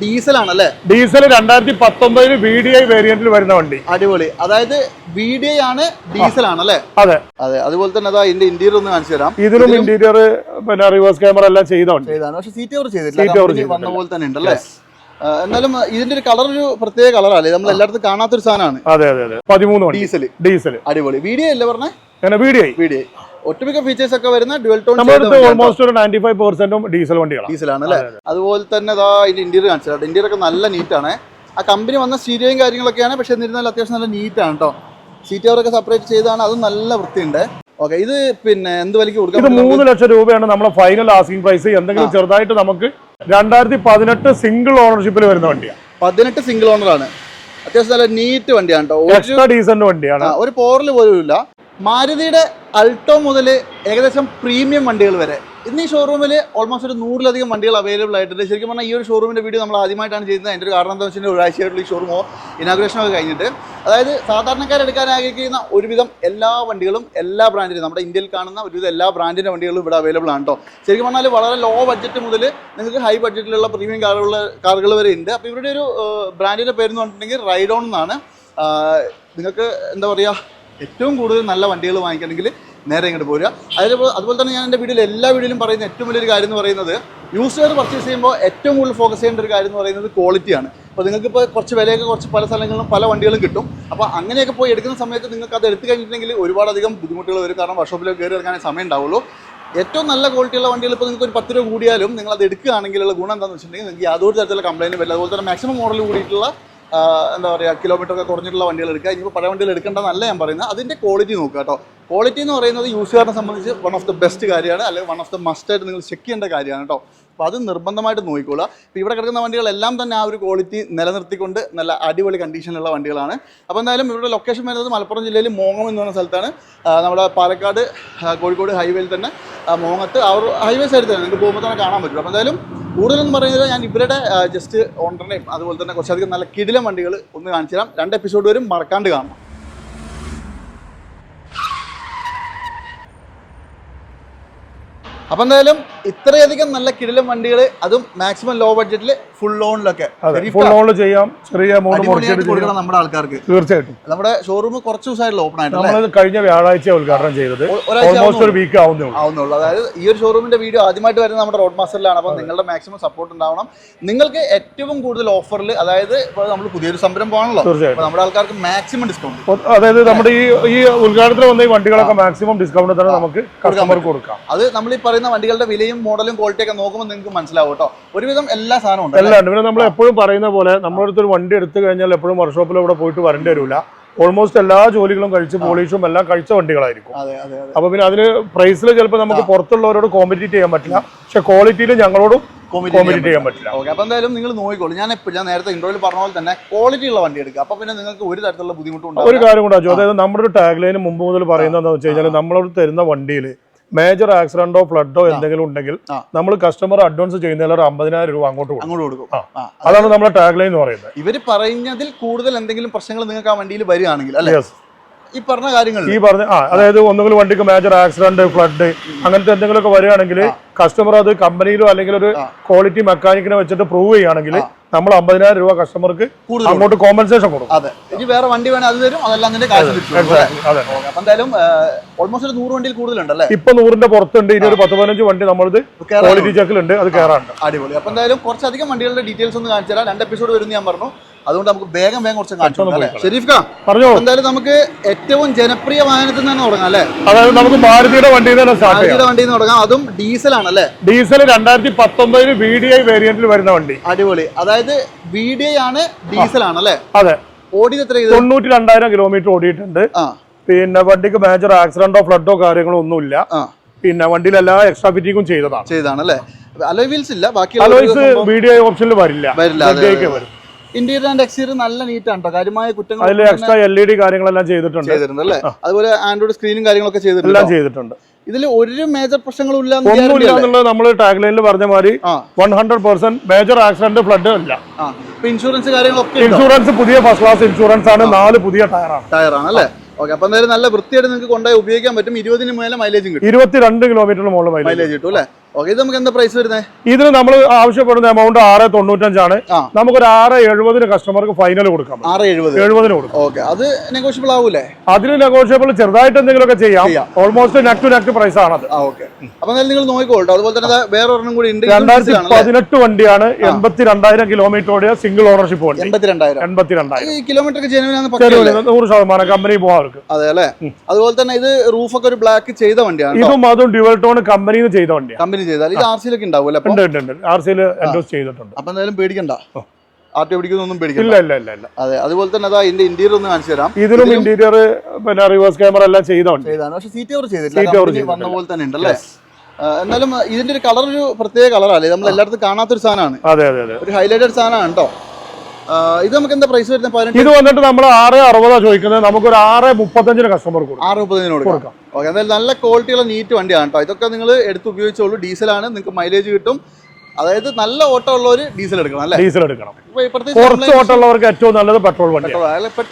Diesel ആണല്ലേ diesel രണ്ടായിരത്തി പത്തൊമ്പതിൽ വി ഡി ഐ വേരിയന്റിൽ വരുന്ന വണ്ടി. അടിപൊളി. അതായത് വി ഡി ഐ ആണ് ഡീസൽ ആണല്ലേ അതെ. അതെ അതുപോലെ തന്നെ അതാ ഇതിന്റെ ഇന്റീരിയർ ഒന്ന് കാണിച്ചു തരാം. ഇതിലും ഇന്റീരിയർ പിന്നെ റിവേഴ്സ് ക്യാമറ എല്ലാം ചെയ്തോണ്ട് പക്ഷേ ചെയ്താണ് പക്ഷെ സീറ്റ് കവർ ചെയ്തിട്ടില്ല. വന്ന പോലെ തന്നെ ഉണ്ടല്ലേ? എന്നാലും ഇതിന്റെ ഒരു കളർ ഒരു പ്രത്യേക കളറല്ലേ നമ്മൾ എല്ലായിടത്തും കാണാത്തൊരു സാധനമാണ്. അതെ അതെ അതെ. പതിമൂന്ന് ഡീസൽ ഡീസൽ അടിപൊളി. വീഡിയോ അല്ലേ പറഞ്ഞേ? വീഡിയോ വീഡിയോ ഒട്ടുമിക്ക ഫീച്ചേഴ്സ് ഒക്കെ വരുന്ന ഡ്യുവൽ ടോൺ ഓൾമോസ്റ്റ് ഒരു നയന്റി ഫൈവ് പെർസെന്റും ഡീസൽ വണ്ടികളാണ്. ഡീസലാണ് അല്ലേ? അതുപോലെ തന്നെ ഇതാ ഇത് ഇന്റീരിയർ കാണിച്ചത് ഇന്റീരിയർ ഒക്കെ നല്ല നീറ്റാണ് ആ കമ്പനി വന്ന സ്റ്റീരിയോയും കാര്യങ്ങളൊക്കെയാണ്. പക്ഷെ എന്നിരുന്നാലും അത്യാവശ്യം നല്ല നീറ്റാണ് കേട്ടോ സീറ്റ് കവറൊക്കെ സെപ്പറേറ്റ് ചെയ്താണ് അതും നല്ല വൃത്തിയുണ്ട്. ഓക്കെ ഇത് പിന്നെ എന്ത് വിലക്ക് ഇത് മൂന്ന് ലക്ഷം രൂപയാണ് നമ്മുടെ ഫൈനൽ ആസ്കിംഗ് പ്രൈസ് എന്തെങ്കിലും ചെറുതായിട്ട് നമുക്ക് രണ്ടായിരത്തി പതിനെട്ട് സിംഗിൾ ഓണർഷിപ്പിൽ വരുന്ന വണ്ടിയാണ്. പതിനെട്ട് സിംഗിൾ ഓണറാണ് അത്യാവശ്യം നല്ല നീറ്റ് വണ്ടിയാണ് കേട്ടോ ഡീസന്റ് വണ്ടിയാണ്. ഒരു പോറൽ പോലും ഇല്ല. മാരുതിയുടെ അൾട്ടോ മുതൽ ഏകദേശം പ്രീമിയം വണ്ടികൾ വരെ. ഇന്ന് ഈ ഷോറൂമിൽ ഓൾമോസ്റ്റ് ഒരു നൂറിലധികം വണ്ടികൾ അവൈലബിൾ ആയിട്ടുണ്ട്. ശരിക്കും പറഞ്ഞാൽ ഈ ഒരു ഷോറൂമിന്റെ വീഡിയോ നമ്മൾ ആദ്യമായിട്ടാണ് ചെയ്യുന്നത്. അതിന്റെ ഒരു കാരണം എന്താ വെച്ചാൽ ഒരാഴ്ചയായിട്ടുള്ള ഈ ഷോറൂമോ ഇനാഗ്രേഷനോ കഴിഞ്ഞിട്ട്. അതായത് സാധാരണക്കാരെടുക്കാൻ ആഗ്രഹിക്കുന്ന ഒരുവിധം എല്ലാ വണ്ടികളും എല്ലാ ബ്രാൻഡിനും നമ്മുടെ ഇന്ത്യയിൽ കാണുന്ന ഒരുവിധം എല്ലാ ബ്രാൻഡിന്റെ വണ്ടികളും ഇവിടെ അവൈലബിൾ ആണ് കേട്ടോ ശരിക്കും പറഞ്ഞാൽ വളരെ ലോ ബഡ്ജറ്റ് മുതൽ നിങ്ങൾക്ക് ഹൈ ബഡ്ജറ്റിലുള്ള പ്രീമിയം കാറുകൾ കാറുകൾ വരെ ഉണ്ട്. അപ്പോൾ ഇവരുടെ ഒരു ബ്രാൻഡിന്റെ പേര് എന്ന് പറഞ്ഞിട്ടുണ്ടെങ്കിൽ റൈഡോൺ എന്നാണ്. നിങ്ങൾക്ക് എന്താ പറയുക ഏറ്റവും കൂടുതൽ നല്ല വണ്ടികൾ വാങ്ങിക്കണമെങ്കിൽ നേരെ ഇങ്ങോട്ട് പോരുക. അതേപോലെ അതുപോലെ തന്നെ ഞാൻ എന്റെ വീട്ടിൽ എല്ലാ വീഡിയോയിലും പറയുന്ന ഏറ്റവും വലിയൊരു കാര്യം എന്ന് പറയുന്നത് യൂസ് ചെയ്ത് പർച്ചേസ് ചെയ്യുമ്പോൾ ഏറ്റവും കൂടുതൽ ഫോക്കസ് ചെയ്യേണ്ട ഒരു കാര്യം എന്ന് പറയുന്നത് ക്വാളിറ്റിയാണ് അപ്പോൾ നിങ്ങൾക്ക് ഇപ്പോൾ കുറച്ച് വിലയൊക്കെ കുറച്ച് പല സ്ഥലങ്ങളിലും പല വണ്ടികളും കിട്ടും. അപ്പോൾ അങ്ങനെയൊക്കെ പോയി എടുക്കുന്ന സമയത്ത് നിങ്ങൾക്ക് അത് എടുത്തു കഴിഞ്ഞിട്ടുണ്ടെങ്കിൽ ഒരുപാടധികം ബുദ്ധിമുട്ടുകൾ വരും. കാരണം വർക്ക്ഷോപ്പിലേക്ക് കയറി ഇറങ്ങാനേ സമയം ഉണ്ടാവുള്ളൂ. ഏറ്റവും നല്ല ക്വാളിറ്റിയുള്ള വണ്ടികൾ ഇപ്പോൾ നിങ്ങൾക്ക് ഒരു പത്ത് രൂപ കൂടിയാലും നിങ്ങൾ അത് എടുക്കുകയാണെങ്കിലുള്ള ഗുണം എന്താണെന്ന് വെച്ചിട്ടുണ്ടെങ്കിൽ നിങ്ങൾക്ക് യാതൊരു തരത്തിലുള്ള കംപ്ലൈന്റ് വരില്ല. അതുപോലെ തന്നെ മാക്സിമം മോഡൽ കൂടിയിട്ടുള്ള എന്താ പറയുക കിലോമീറ്റർ ഒക്കെ കുറഞ്ഞിട്ടുള്ള വണ്ടികൾ എടുക്കുക. ഇനിയിപ്പോൾ പഴയ വണ്ടികൾ എടുക്കേണ്ടതെന്നല്ല ഞാൻ പറയുന്നത്. അതിന്റെ ക്വാളിറ്റി നോക്കുക കേട്ടോ. ക്വാളിറ്റി എന്ന് പറയുന്നത് യൂസുകാരനെ സംബന്ധിച്ച് വൺ ഓഫ് ദ ബെസ്റ്റ് കാര്യമാണ്. അല്ലെങ്കിൽ വൺ ഓഫ് ദ മസ്റ്റായിട്ട് നിങ്ങൾ ചെക്ക് ചെയ്യേണ്ട കാര്യമാണ് കേട്ടോ. അപ്പോൾ അത് നിർബന്ധമായിട്ട് നോക്കിക്കോളുക. ഇപ്പോൾ ഇവിടെ കിടക്കുന്ന വണ്ടികളെല്ലാം തന്നെ ആ ഒരു ക്വാളിറ്റി നിലനിർത്തിക്കൊണ്ട് നല്ല അടിപൊളി കണ്ടീഷനിലുള്ള വണ്ടികളാണ്. അപ്പോൾ എന്തായാലും ഇവിടെ ലൊക്കേഷൻ വരുന്നത് മലപ്പുറം ജില്ലയിൽ മോങ്ങം എന്ന് പറയുന്ന സ്ഥലത്താണ്. നമ്മുടെ പാലക്കാട് കോഴിക്കോട് ഹൈവേയിൽ തന്നെ മോങ്ങത്ത്. ആ ഒരു ഹൈവേ സൈഡിൽ തന്നെ. നിങ്ങൾക്ക് പോകുമ്പോൾ തന്നെ കാണാൻ പറ്റും. അപ്പോൾ എന്തായാലും കൂടുതലെന്ന് പറയുന്നത് ഞാൻ ഇവരുടെ ജസ്റ്റ് ഓണറിനെയും അതുപോലെ തന്നെ കുറച്ചധികം നല്ല കിടിലം വണ്ടികൾ ഒന്ന് കാണിച്ചു തരാം. രണ്ട് എപ്പിസോഡ് വരും മറക്കാണ്ട് കാണണം. അപ്പം എന്തായാലും ഇത്രയധികം നല്ല കിടിലം വണ്ടികൾ അതും മാക്സിമം ലോ ബഡ്ജറ്റിൽ ഫുൾ ലോണിലൊക്കെ ഫുൾ ഓൺ ചെയ്യാം ചെറിയ കൊടുക്കണം നമ്മുടെ ആൾക്കാർക്ക്. തീർച്ചയായിട്ടും. നമ്മുടെ ഷോറൂം കുറച്ച് ദിവസമായിട്ടുള്ള ഓപ്പൺ നമ്മൾ കഴിഞ്ഞ വ്യാഴാഴ്ച ഉദ്ഘാടനം ചെയ്തത്. ഒരാഴ്ച ഓൾമോസ്റ്റ് ഒരു വീക്ക് ആവുന്നേ ആവുന്നുള്ളൂ. അതായത് ഈ ഒരു ഷോറൂമിന്റെ വീഡിയോ ആദ്യമായിട്ട് വരുന്നത് നമ്മുടെ റോഡ് മാസ്റ്ററിലാണ് അപ്പോൾ നിങ്ങളുടെ മാക്സിമം സപ്പോർട്ട് ഉണ്ടാവണം. നിങ്ങൾക്ക് ഏറ്റവും കൂടുതൽ ഓഫറിൽ അതായത് നമ്മൾ പുതിയൊരു സംരംഭമാണല്ലോ നമ്മുടെ ആൾക്കാർക്ക് മാക്സിമം ഡിസ്കൗണ്ട് അതായത് നമ്മുടെ ഈ ഈ ഉദ്ഘാടനത്തിന് വന്ന ഈ വണ്ടികളൊക്കെ മാക്സിമം ഡിസ്കൗണ്ട് തന്നെ നമുക്ക് കസ്റ്റമർക്ക് കൊടുക്കാം. അത് നമ്മൾ ഈ പറയുന്ന വണ്ടികളുടെ വിലയും മോഡലും ക്വാളിറ്റി ഒക്കെ നോക്കുമ്പോൾ നിങ്ങൾക്ക് മനസ്സിലാവും കേട്ടോ. ഒരുവിധം എല്ലാ സാധനവും ഉണ്ട് എല്ലാം ഉണ്ട് പിന്നെ നമ്മൾ എപ്പോഴും പറയുന്ന പോലെ നമ്മളടുത്ത് ഒരു വണ്ടി എടുത്തു കഴിഞ്ഞാൽ എപ്പോഴും വർക്ക്ഷോപ്പിൽ ഇവിടെ പോയിട്ട് വരേണ്ടി വരില്ല ഓൾമോസ്റ്റ് എല്ലാ ജോലികളും കഴിച്ച് പോളിഷും എല്ലാം കഴിച്ച വണ്ടികളായിരിക്കും. അപ്പൊ പിന്നെ അതിന് പ്രൈസിൽ ചിലപ്പോൾ നമുക്ക് പുറത്തുള്ളവരോട് കോമ്പറ്റീറ്റ് ചെയ്യാൻ പറ്റില്ല. പക്ഷെ ക്വാളിറ്റിയിൽ ഞങ്ങളോടും കോമ്പറ്റീറ്റ് ചെയ്യാൻ പറ്റില്ല. ഓക്കെ അപ്പോൾ എന്തായാലും നിങ്ങൾ നോക്കിക്കോളൂ. ഞാൻ ഞാൻ നേരത്തെ ഇൻട്രോയിൽ പറഞ്ഞ പോലെ തന്നെ ക്വാളിറ്റി ഉള്ള വണ്ടി എടുക്കുക. അപ്പോൾ പിന്നെ നിങ്ങൾക്ക് ഒരു തരത്തിലുള്ള ബുദ്ധിമുട്ടും ഒരു കാര്യം കൂടെ അതായത് നമ്മുടെ ഒരു ടാഗ് ലൈന് മുമ്പ് മുതൽ പറയുന്നത് എന്താണെന്ന് വെച്ച് കഴിഞ്ഞാൽ നമ്മളോട് തരുന്ന വണ്ടിയിൽ മേജർ ആക്സിഡന്റോ ഫ്ലഡോ എന്തെങ്കിലും ഉണ്ടെങ്കിൽ നമ്മൾ കസ്റ്റമർ അഡ്വാൻസ് ചെയ്യുന്നതിൽ ഒരു അമ്പതിനായിരം രൂപ അങ്ങോട്ട് കൊടുക്കും. അങ്ങോട്ട് അതാണ് നമ്മുടെ ടാഗ് ലൈൻ എന്ന് പറയുന്നത്. ഇവർ പറയുന്നതിൽ കൂടുതൽ എന്തെങ്കിലും പ്രശ്നങ്ങൾ നിങ്ങൾക്ക് ആ വണ്ടിയിൽ വരികയാണെങ്കിൽ അല്ലെ? ഈ പറഞ്ഞ കാര്യങ്ങൾ ഈ പറഞ്ഞ ആ അതായത് ഒന്നുകിൽ വണ്ടിക്ക് മേജർ ആക്സിഡന്റ് ഫ്ലഡ് അങ്ങനത്തെ എന്തെങ്കിലുമൊക്കെ വരികയാണെങ്കിൽ കസ്റ്റമർ അത് കമ്പനിയിലോ അല്ലെങ്കിൽ ഒരു ക്വാളിറ്റി മെക്കാനിക്കിനെ വെച്ചിട്ട് പ്രൂവ് ചെയ്യുകയാണെങ്കിൽ നമ്മൾ അമ്പതിനായിരം രൂപ കസ്റ്റമർക്ക് കൂടുതൽ അങ്ങോട്ട് കോമ്പൻസേഷൻ കൊടുക്കും. അതെ. ഇനി വേറെ വണ്ടി വേണേ അത് തരും അതെല്ലാം അതിന്റെ? അതെ. എന്തായാലും ഓൾമോസ്റ്റ് ഒരു നൂറ് വണ്ടിയിൽ കൂടുതലുണ്ടല്ലേ ഇപ്പൊ നൂറിന്റെ പുറത്തുണ്ട് ഇനി ഒരു പത്ത് പതിനഞ്ച് വണ്ടി നമ്മളത് ക്വാളിറ്റി ചെക്കിലുണ്ട് അത് കയറാണ്ട് അടിപൊളി. അപ്പൊ എന്തായാലും കുറച്ചധികം വണ്ടികളുടെ ഡീറ്റെയിൽസ് ഒന്ന് കാണിച്ചാൽ രണ്ട് എപ്പിസോഡ് വരും ഞാൻ പറഞ്ഞു. അതുകൊണ്ട് നമുക്ക് വേഗം വേഗം കുറച്ച് കാണിച്ചു ഷെരീഫ് പറഞ്ഞോ. എന്തായാലും നമുക്ക് ഏറ്റവും ജനപ്രിയ വാഹനത്തിൽ നിന്ന് തുടങ്ങാം അല്ലേ? അതായത് നമുക്ക് മാരുതിയുടെ വണ്ടി മാരുതിയുടെ വണ്ടിയിൽ നിന്ന് തുടങ്ങാം. അതും ഡീസൽ ആണല്ലേ ഡീസൽ രണ്ടായിരത്തി പത്തൊമ്പതിൽ വി ഡി ഐ വേരിയന്റിൽ വരുന്ന വണ്ടി. അടിപൊളി. അതായത് വി ഡി ഐ ആണ് ഡീസൽ ആണല്ലേ അതെ. ഓടിയത് എത്ര തൊണ്ണൂറ്റി രണ്ടായിരം കിലോമീറ്റർ ഓടിയിട്ടുണ്ട്. പിന്നെ വണ്ടിക്ക് മേജർ ആക്സിഡന്റോ ഫ്ലഡോ കാര്യങ്ങളോ ഒന്നുമില്ല. പിന്നെ വണ്ടിയിൽ എല്ലാ എക്സ്ട്രാ ഫിറ്റിങ്ങും ചെയ്തതാണ്. ചെയ്താണല്ലേ അലോയ് വീൽസ് ഇല്ല ബാക്കി അലോയ്സ് വീഡിയോ ഓപ്ഷനിൽ വരില്ല. വരില്ല, വരും. ഇന്റീരിയർ ആൻഡ് എക്സ്റ്റീരിയർ നല്ല നീറ്റാണ് ആണ് കാര്യമായ കുറ്റങ്ങൾ അതിൽ എക്സ്ട്രാ എൽ ഇ ഡി കാര്യങ്ങളെല്ലാം ചെയ്തിട്ടുണ്ട്. ചെയ്തിട്ടുണ്ട് അല്ലേ അതുപോലെ ആൻഡ്രോയിഡ് സ്ക്രീനും കാര്യങ്ങളൊക്കെ ചെയ്തിട്ടുണ്ട് എല്ലാം ചെയ്തിട്ടുണ്ട്. ഇതിൽ ഒരു മേജർ പ്രശ്നങ്ങളും ഇല്ല എന്ന് ഒന്നുമില്ല എന്നുള്ളത് നമ്മൾ ടാഗ് ലൈനിൽ പറഞ്ഞ മാതിരി one hundred percent major accident flood ഇല്ല. ആ. ഇൻഷുറൻസ് കാര്യങ്ങളൊക്കെ ഇൻഷുറൻസ് പുതിയ ഫസ്റ്റ് ക്ലാസ് ഇൻഷുറൻസ് ആണ് നാല് പുതിയ ടയറാണ് ടയറാണ് അല്ലേ ഓക്കെ അപ്പൊ എന്തായാലും നല്ല വൃത്തിയായിട്ട് നിങ്ങൾക്ക് കൊണ്ടുപോയി ഉപയോഗിക്കാൻ പറ്റും. ഇരുപതിന് മേലെ മൈലേജും കിട്ടും. ഇരുപത്തിരണ്ട് കിലോമീറ്ററിന് മുകളിൽ മൈലേജ് കിട്ടും അല്ലേ? ഓക്കെ ഇത് നമുക്ക് എന്താ പ്രൈസ് വരുന്നത് ഇതിന് നമ്മൾ ആവശ്യപ്പെടുന്ന എമൗണ്ട് ആറ് തൊണ്ണൂറ്റഞ്ചാണ്. നമുക്ക് ഒരു ആറ് എഴുപതിന് കസ്റ്റമർക്ക് ഫൈനൽ കൊടുക്കാം. ആറ് എഴുപത്. എഴുപതിന് കൊടുക്കാം. ഓക്കെ അത് നെഗോഷ്യബിൾ ആവൂലേ? അതിന് നെഗോഷ്യബിൾ ചെറുതായിട്ട് എന്തെങ്കിലും ഒക്കെ ചെയ്യാം. Almost neck to neck price ആണത്. ഓക്കെ. അപ്പൊ നിങ്ങൾ നോക്കിക്കോട്ടോ അതുപോലെ തന്നെ വേറെ ഒരെണ്ണം കൂടി ഉണ്ട്. രണ്ടായിരത്തി പതിനെട്ട് വണ്ടിയാണ്. എൺപത്തി രണ്ടായിരം കിലോമീറ്റർ ഓടിയ സിംഗിൾ ഓണർഷിപ്പ് വണ്ടി. എൺപത്തിരണ്ടായിരം. എൺപത്തി രണ്ടായിരം ഈ കിലോമീറ്റർ നൂറ് ശതമാനം കമ്പനി പോകാൻ അതെ അല്ലേ? അതുപോലെ തന്നെ ഇത് റൂഫൊക്കെ ഒരു ബ്ലാക്ക് ചെയ്ത വണ്ടിയാണ് ഇതും അതും ഡ്യുവൽ ടോൺ കമ്പനി ചെയ്ത വണ്ടിയാണ് കമ്പനി ചെയ്താൽ. ഇത് ആർ സിയിലൊക്കെ ഉണ്ടാവും ഉണ്ട് ഉണ്ട് ഉണ്ട്. ആർ സിയിൽ എൻഡോസ് ചെയ്തിട്ടുണ്ട്. അപ്പൊ എന്തായാലും പേടിക്കണ്ട. ആർ ടി പിടിക്കുന്നൊന്നും പേടിക്കില്ല ഇല്ല ഇല്ല ഇല്ല അതെ. അതുപോലെ തന്നെ അതാ ഇതിന്റെ ഇന്റീരിയർ ഒന്ന് കാണിച്ചു തരാം. ഇതിലും ഇന്റീരിയർ പിന്നെ റിവേഴ്സ് ക്യാമറ എല്ലാം ചെയ്താണ് പക്ഷെ സീറ്റ് കവർ ചെയ്തിട്ടില്ല. Cover വന്ന പോലെ തന്നെ ഉണ്ടല്ലേ? എന്നാലും ഇതിന്റെ ഒരു കളർ ഒരു പ്രത്യേക കളറല്ലേ നമ്മൾ എല്ലായിടത്തും കാണാത്തൊരു സാധനമാണ്. ഒരു ഹൈലൈറ്റഡ് സാധനമാണ് കേട്ടോ ഇത് നമുക്ക് എന്താ പ്രൈസ് വരുന്നത്? പതിനെട്ട് ഇത് വന്നിട്ട് നമ്മൾ ആറ് അറുപതാ ചോദിക്കുന്നത്. നമുക്ക് ഒരു ആറ് മുപ്പത്തഞ്ചിന് കസ്റ്റമർ കൊടുക്കും. ആറ് മുപ്പതിന് കൊടുക്കാം. ഓക്കെ എന്തായാലും നല്ല ക്വാളിറ്റിയുള്ള നീറ്റ് വണ്ടിയാണ് കേട്ടോ ഇതൊക്കെ നിങ്ങൾ എടുത്ത് ഉപയോഗിച്ചോളൂ. ഡീസലാണ് നിങ്ങൾക്ക് മൈലേജ് കിട്ടും. അതായത് നല്ല ഓട്ടം ഉള്ളവർ ഡീസൽ എടുക്കണം അല്ലേ? ഡീസൽ എടുക്കണം. കുറച്ച് ഓട്ടോ ഉള്ളവർക്ക് ഏറ്റവും നല്ലത് പെട്രോൾ വണ്ടി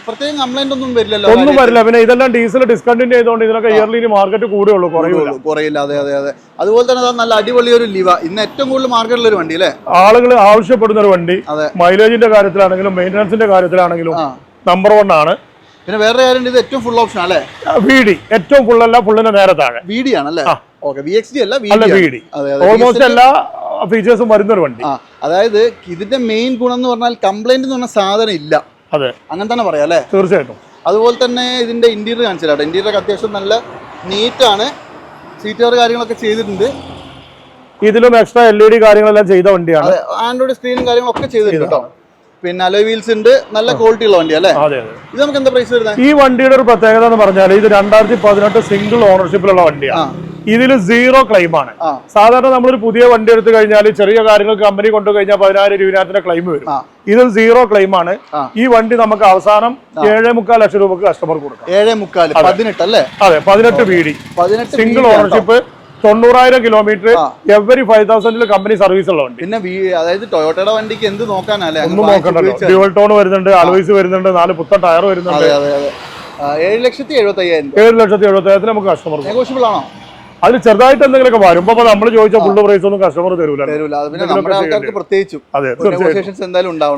പ്രത്യേകം കംപ്ലൈന്റ് ഒന്നും വരില്ലല്ലോ ഒന്നും വരില്ല. പിന്നെ ഇതെല്ലാം ഡീസൽ ഡിസ്കണ്ടിന്യൂ ചെയ്തുകൊണ്ട് ഇതിനൊക്കെ ഇയർലി മാർക്കറ്റ് കൂടുകയുള്ളൂ കുറയൂല ഉള്ളൂ, കുറയില്ല. അതെ അതെ അതെ. അതുപോലെ തന്നെ നല്ല അടിപൊളി ഒരു ലിവ ഇന്ന് ഏറ്റവും കൂടുതൽ മാർക്കറ്റിൽ ഒരു വണ്ടി അല്ലേ? ആളുകൾ ആവശ്യപ്പെടുന്ന ഒരു വണ്ടി മൈലേജിന്റെ കാര്യത്തിലാണെങ്കിലും മെയിന്റനൻസിന്റെ കാര്യത്തിലാണെങ്കിലും നമ്പർ വൺ ആണ്. പിന്നെ വേറെ കാര്യം ഇത് ഏറ്റവും ഫുൾ ഓപ്ഷൻ അല്ലേ? വി ഏറ്റവും ഫുൾ അല്ല ഫുള്ളിന്റെ നേരെ താഴെ. വി ഡി ആണല്ലേ? ഓക്കെ വി എക്സ് ഡി അല്ല ഓൾമോസ്റ്റ് എല്ലാ ഫീച്ചേഴ്സും വരുന്ന ഒരു വണ്ടി. അതായത് ഇതിന്റെ മെയിൻ ഗുണം എന്ന് പറഞ്ഞാൽ കംപ്ലൈന്റ് എന്ന് പറഞ്ഞ സാധനം ഇല്ല. അതെ. അങ്ങനെ തന്നെ പറയാം അല്ലേ? തീർച്ചയായിട്ടും. അതുപോലെ തന്നെ ഇതിന്റെ ഇന്റീരിയർ കാണിച്ചില്ല തരാം ഇന്റീരിയർ ഒക്കെ അത്യാവശ്യം നല്ല നീറ്റാണ് സീറ്റുകാർ കാര്യങ്ങളൊക്കെ ചെയ്തിട്ടുണ്ട്. ഇതിലും എക്സ്ട്രാ എൽ ഇ ഡി കാര്യങ്ങളെല്ലാം ചെയ്ത വണ്ടിയാണ്. ആൻഡ്രോയിഡ് സ്ക്രീനും കാര്യങ്ങളൊക്കെ ചെയ്തിട്ടുണ്ട് കേട്ടോ. പിന്നെ അലോയ് വീൽസ് ഉണ്ട്. നല്ല ക്വാളിറ്റി ഉള്ള വണ്ടി അല്ലേ? ഇത് നമുക്ക് എന്താ പ്രൈസ് വരുന്നത്? ഈ വണ്ടിയുടെ ഒരു പ്രത്യേകത എന്ന് പറഞ്ഞാൽ ഇത് രണ്ടായിരത്തി പതിനെട്ട് സിംഗിൾ ഓണർഷിപ്പിലുള്ള വണ്ടിയാണ്. ഇതിൽ സീറോ ക്ലെയിം ആണ്. ആ. സാധാരണ നമ്മളൊരു പുതിയ വണ്ടി എടുത്തു കഴിഞ്ഞാൽ ചെറിയ കാര്യങ്ങൾ കമ്പനി കൊണ്ടു കഴിഞ്ഞാൽ പതിനായിരം രൂപത്തിന്റെ ക്ലെയിം വരും. ഇത് ഇതിൽ സീറോ ക്ലെയിം ആണ്. ഈ വണ്ടി നമുക്ക് അവസാനം ഏഴേ മുക്കാൽ ലക്ഷം രൂപക്ക് കസ്റ്റമർ കൊടുക്കാം. ഏഴേ മുക്കാൽ പതിനെട്ട് അല്ലേ? അതെ പതിനെട്ട് വി ഡി സിംഗിൾ ഓണർഷിപ്പ് തൊണ്ണൂറായിരം കിലോമീറ്റർ. എവറി ഫൈവ് തൗസൻഡിൽ കമ്പനി സർവീസ് ഉള്ള വണ്ടി. പിന്നെ അതായത് ടൊയോട്ടയുടെ വണ്ടിക്ക് എന്ത് നോക്കാനല്ലേ ഒന്നും നോക്കണ്ടല്ലോ. ഡ്യുവൽ ടോൺ വരുന്നുണ്ട് അലോയ്സ് വരുന്നുണ്ട് നാല് പുത്തൻ ടയർ വരുന്നുണ്ട്. ഏഴ് ലക്ഷത്തി എഴുപത്തി അയ്യായിരം ഏഴ് ലക്ഷത്തി എഴുപത്തി ആയിരത്തിന് നമുക്ക് കസ്റ്റമർ നെഗോഷ്യബിൾ ആണോ? അതിൽ ചെറുതായിട്ട് എന്തെങ്കിലുമൊക്കെ വരും. നമ്മൾ ചോദിച്ച ഫുൾ പ്രൈസ് ഒന്നും കസ്റ്റമർ തരൂല. പ്രത്യേകിച്ചും. അതെ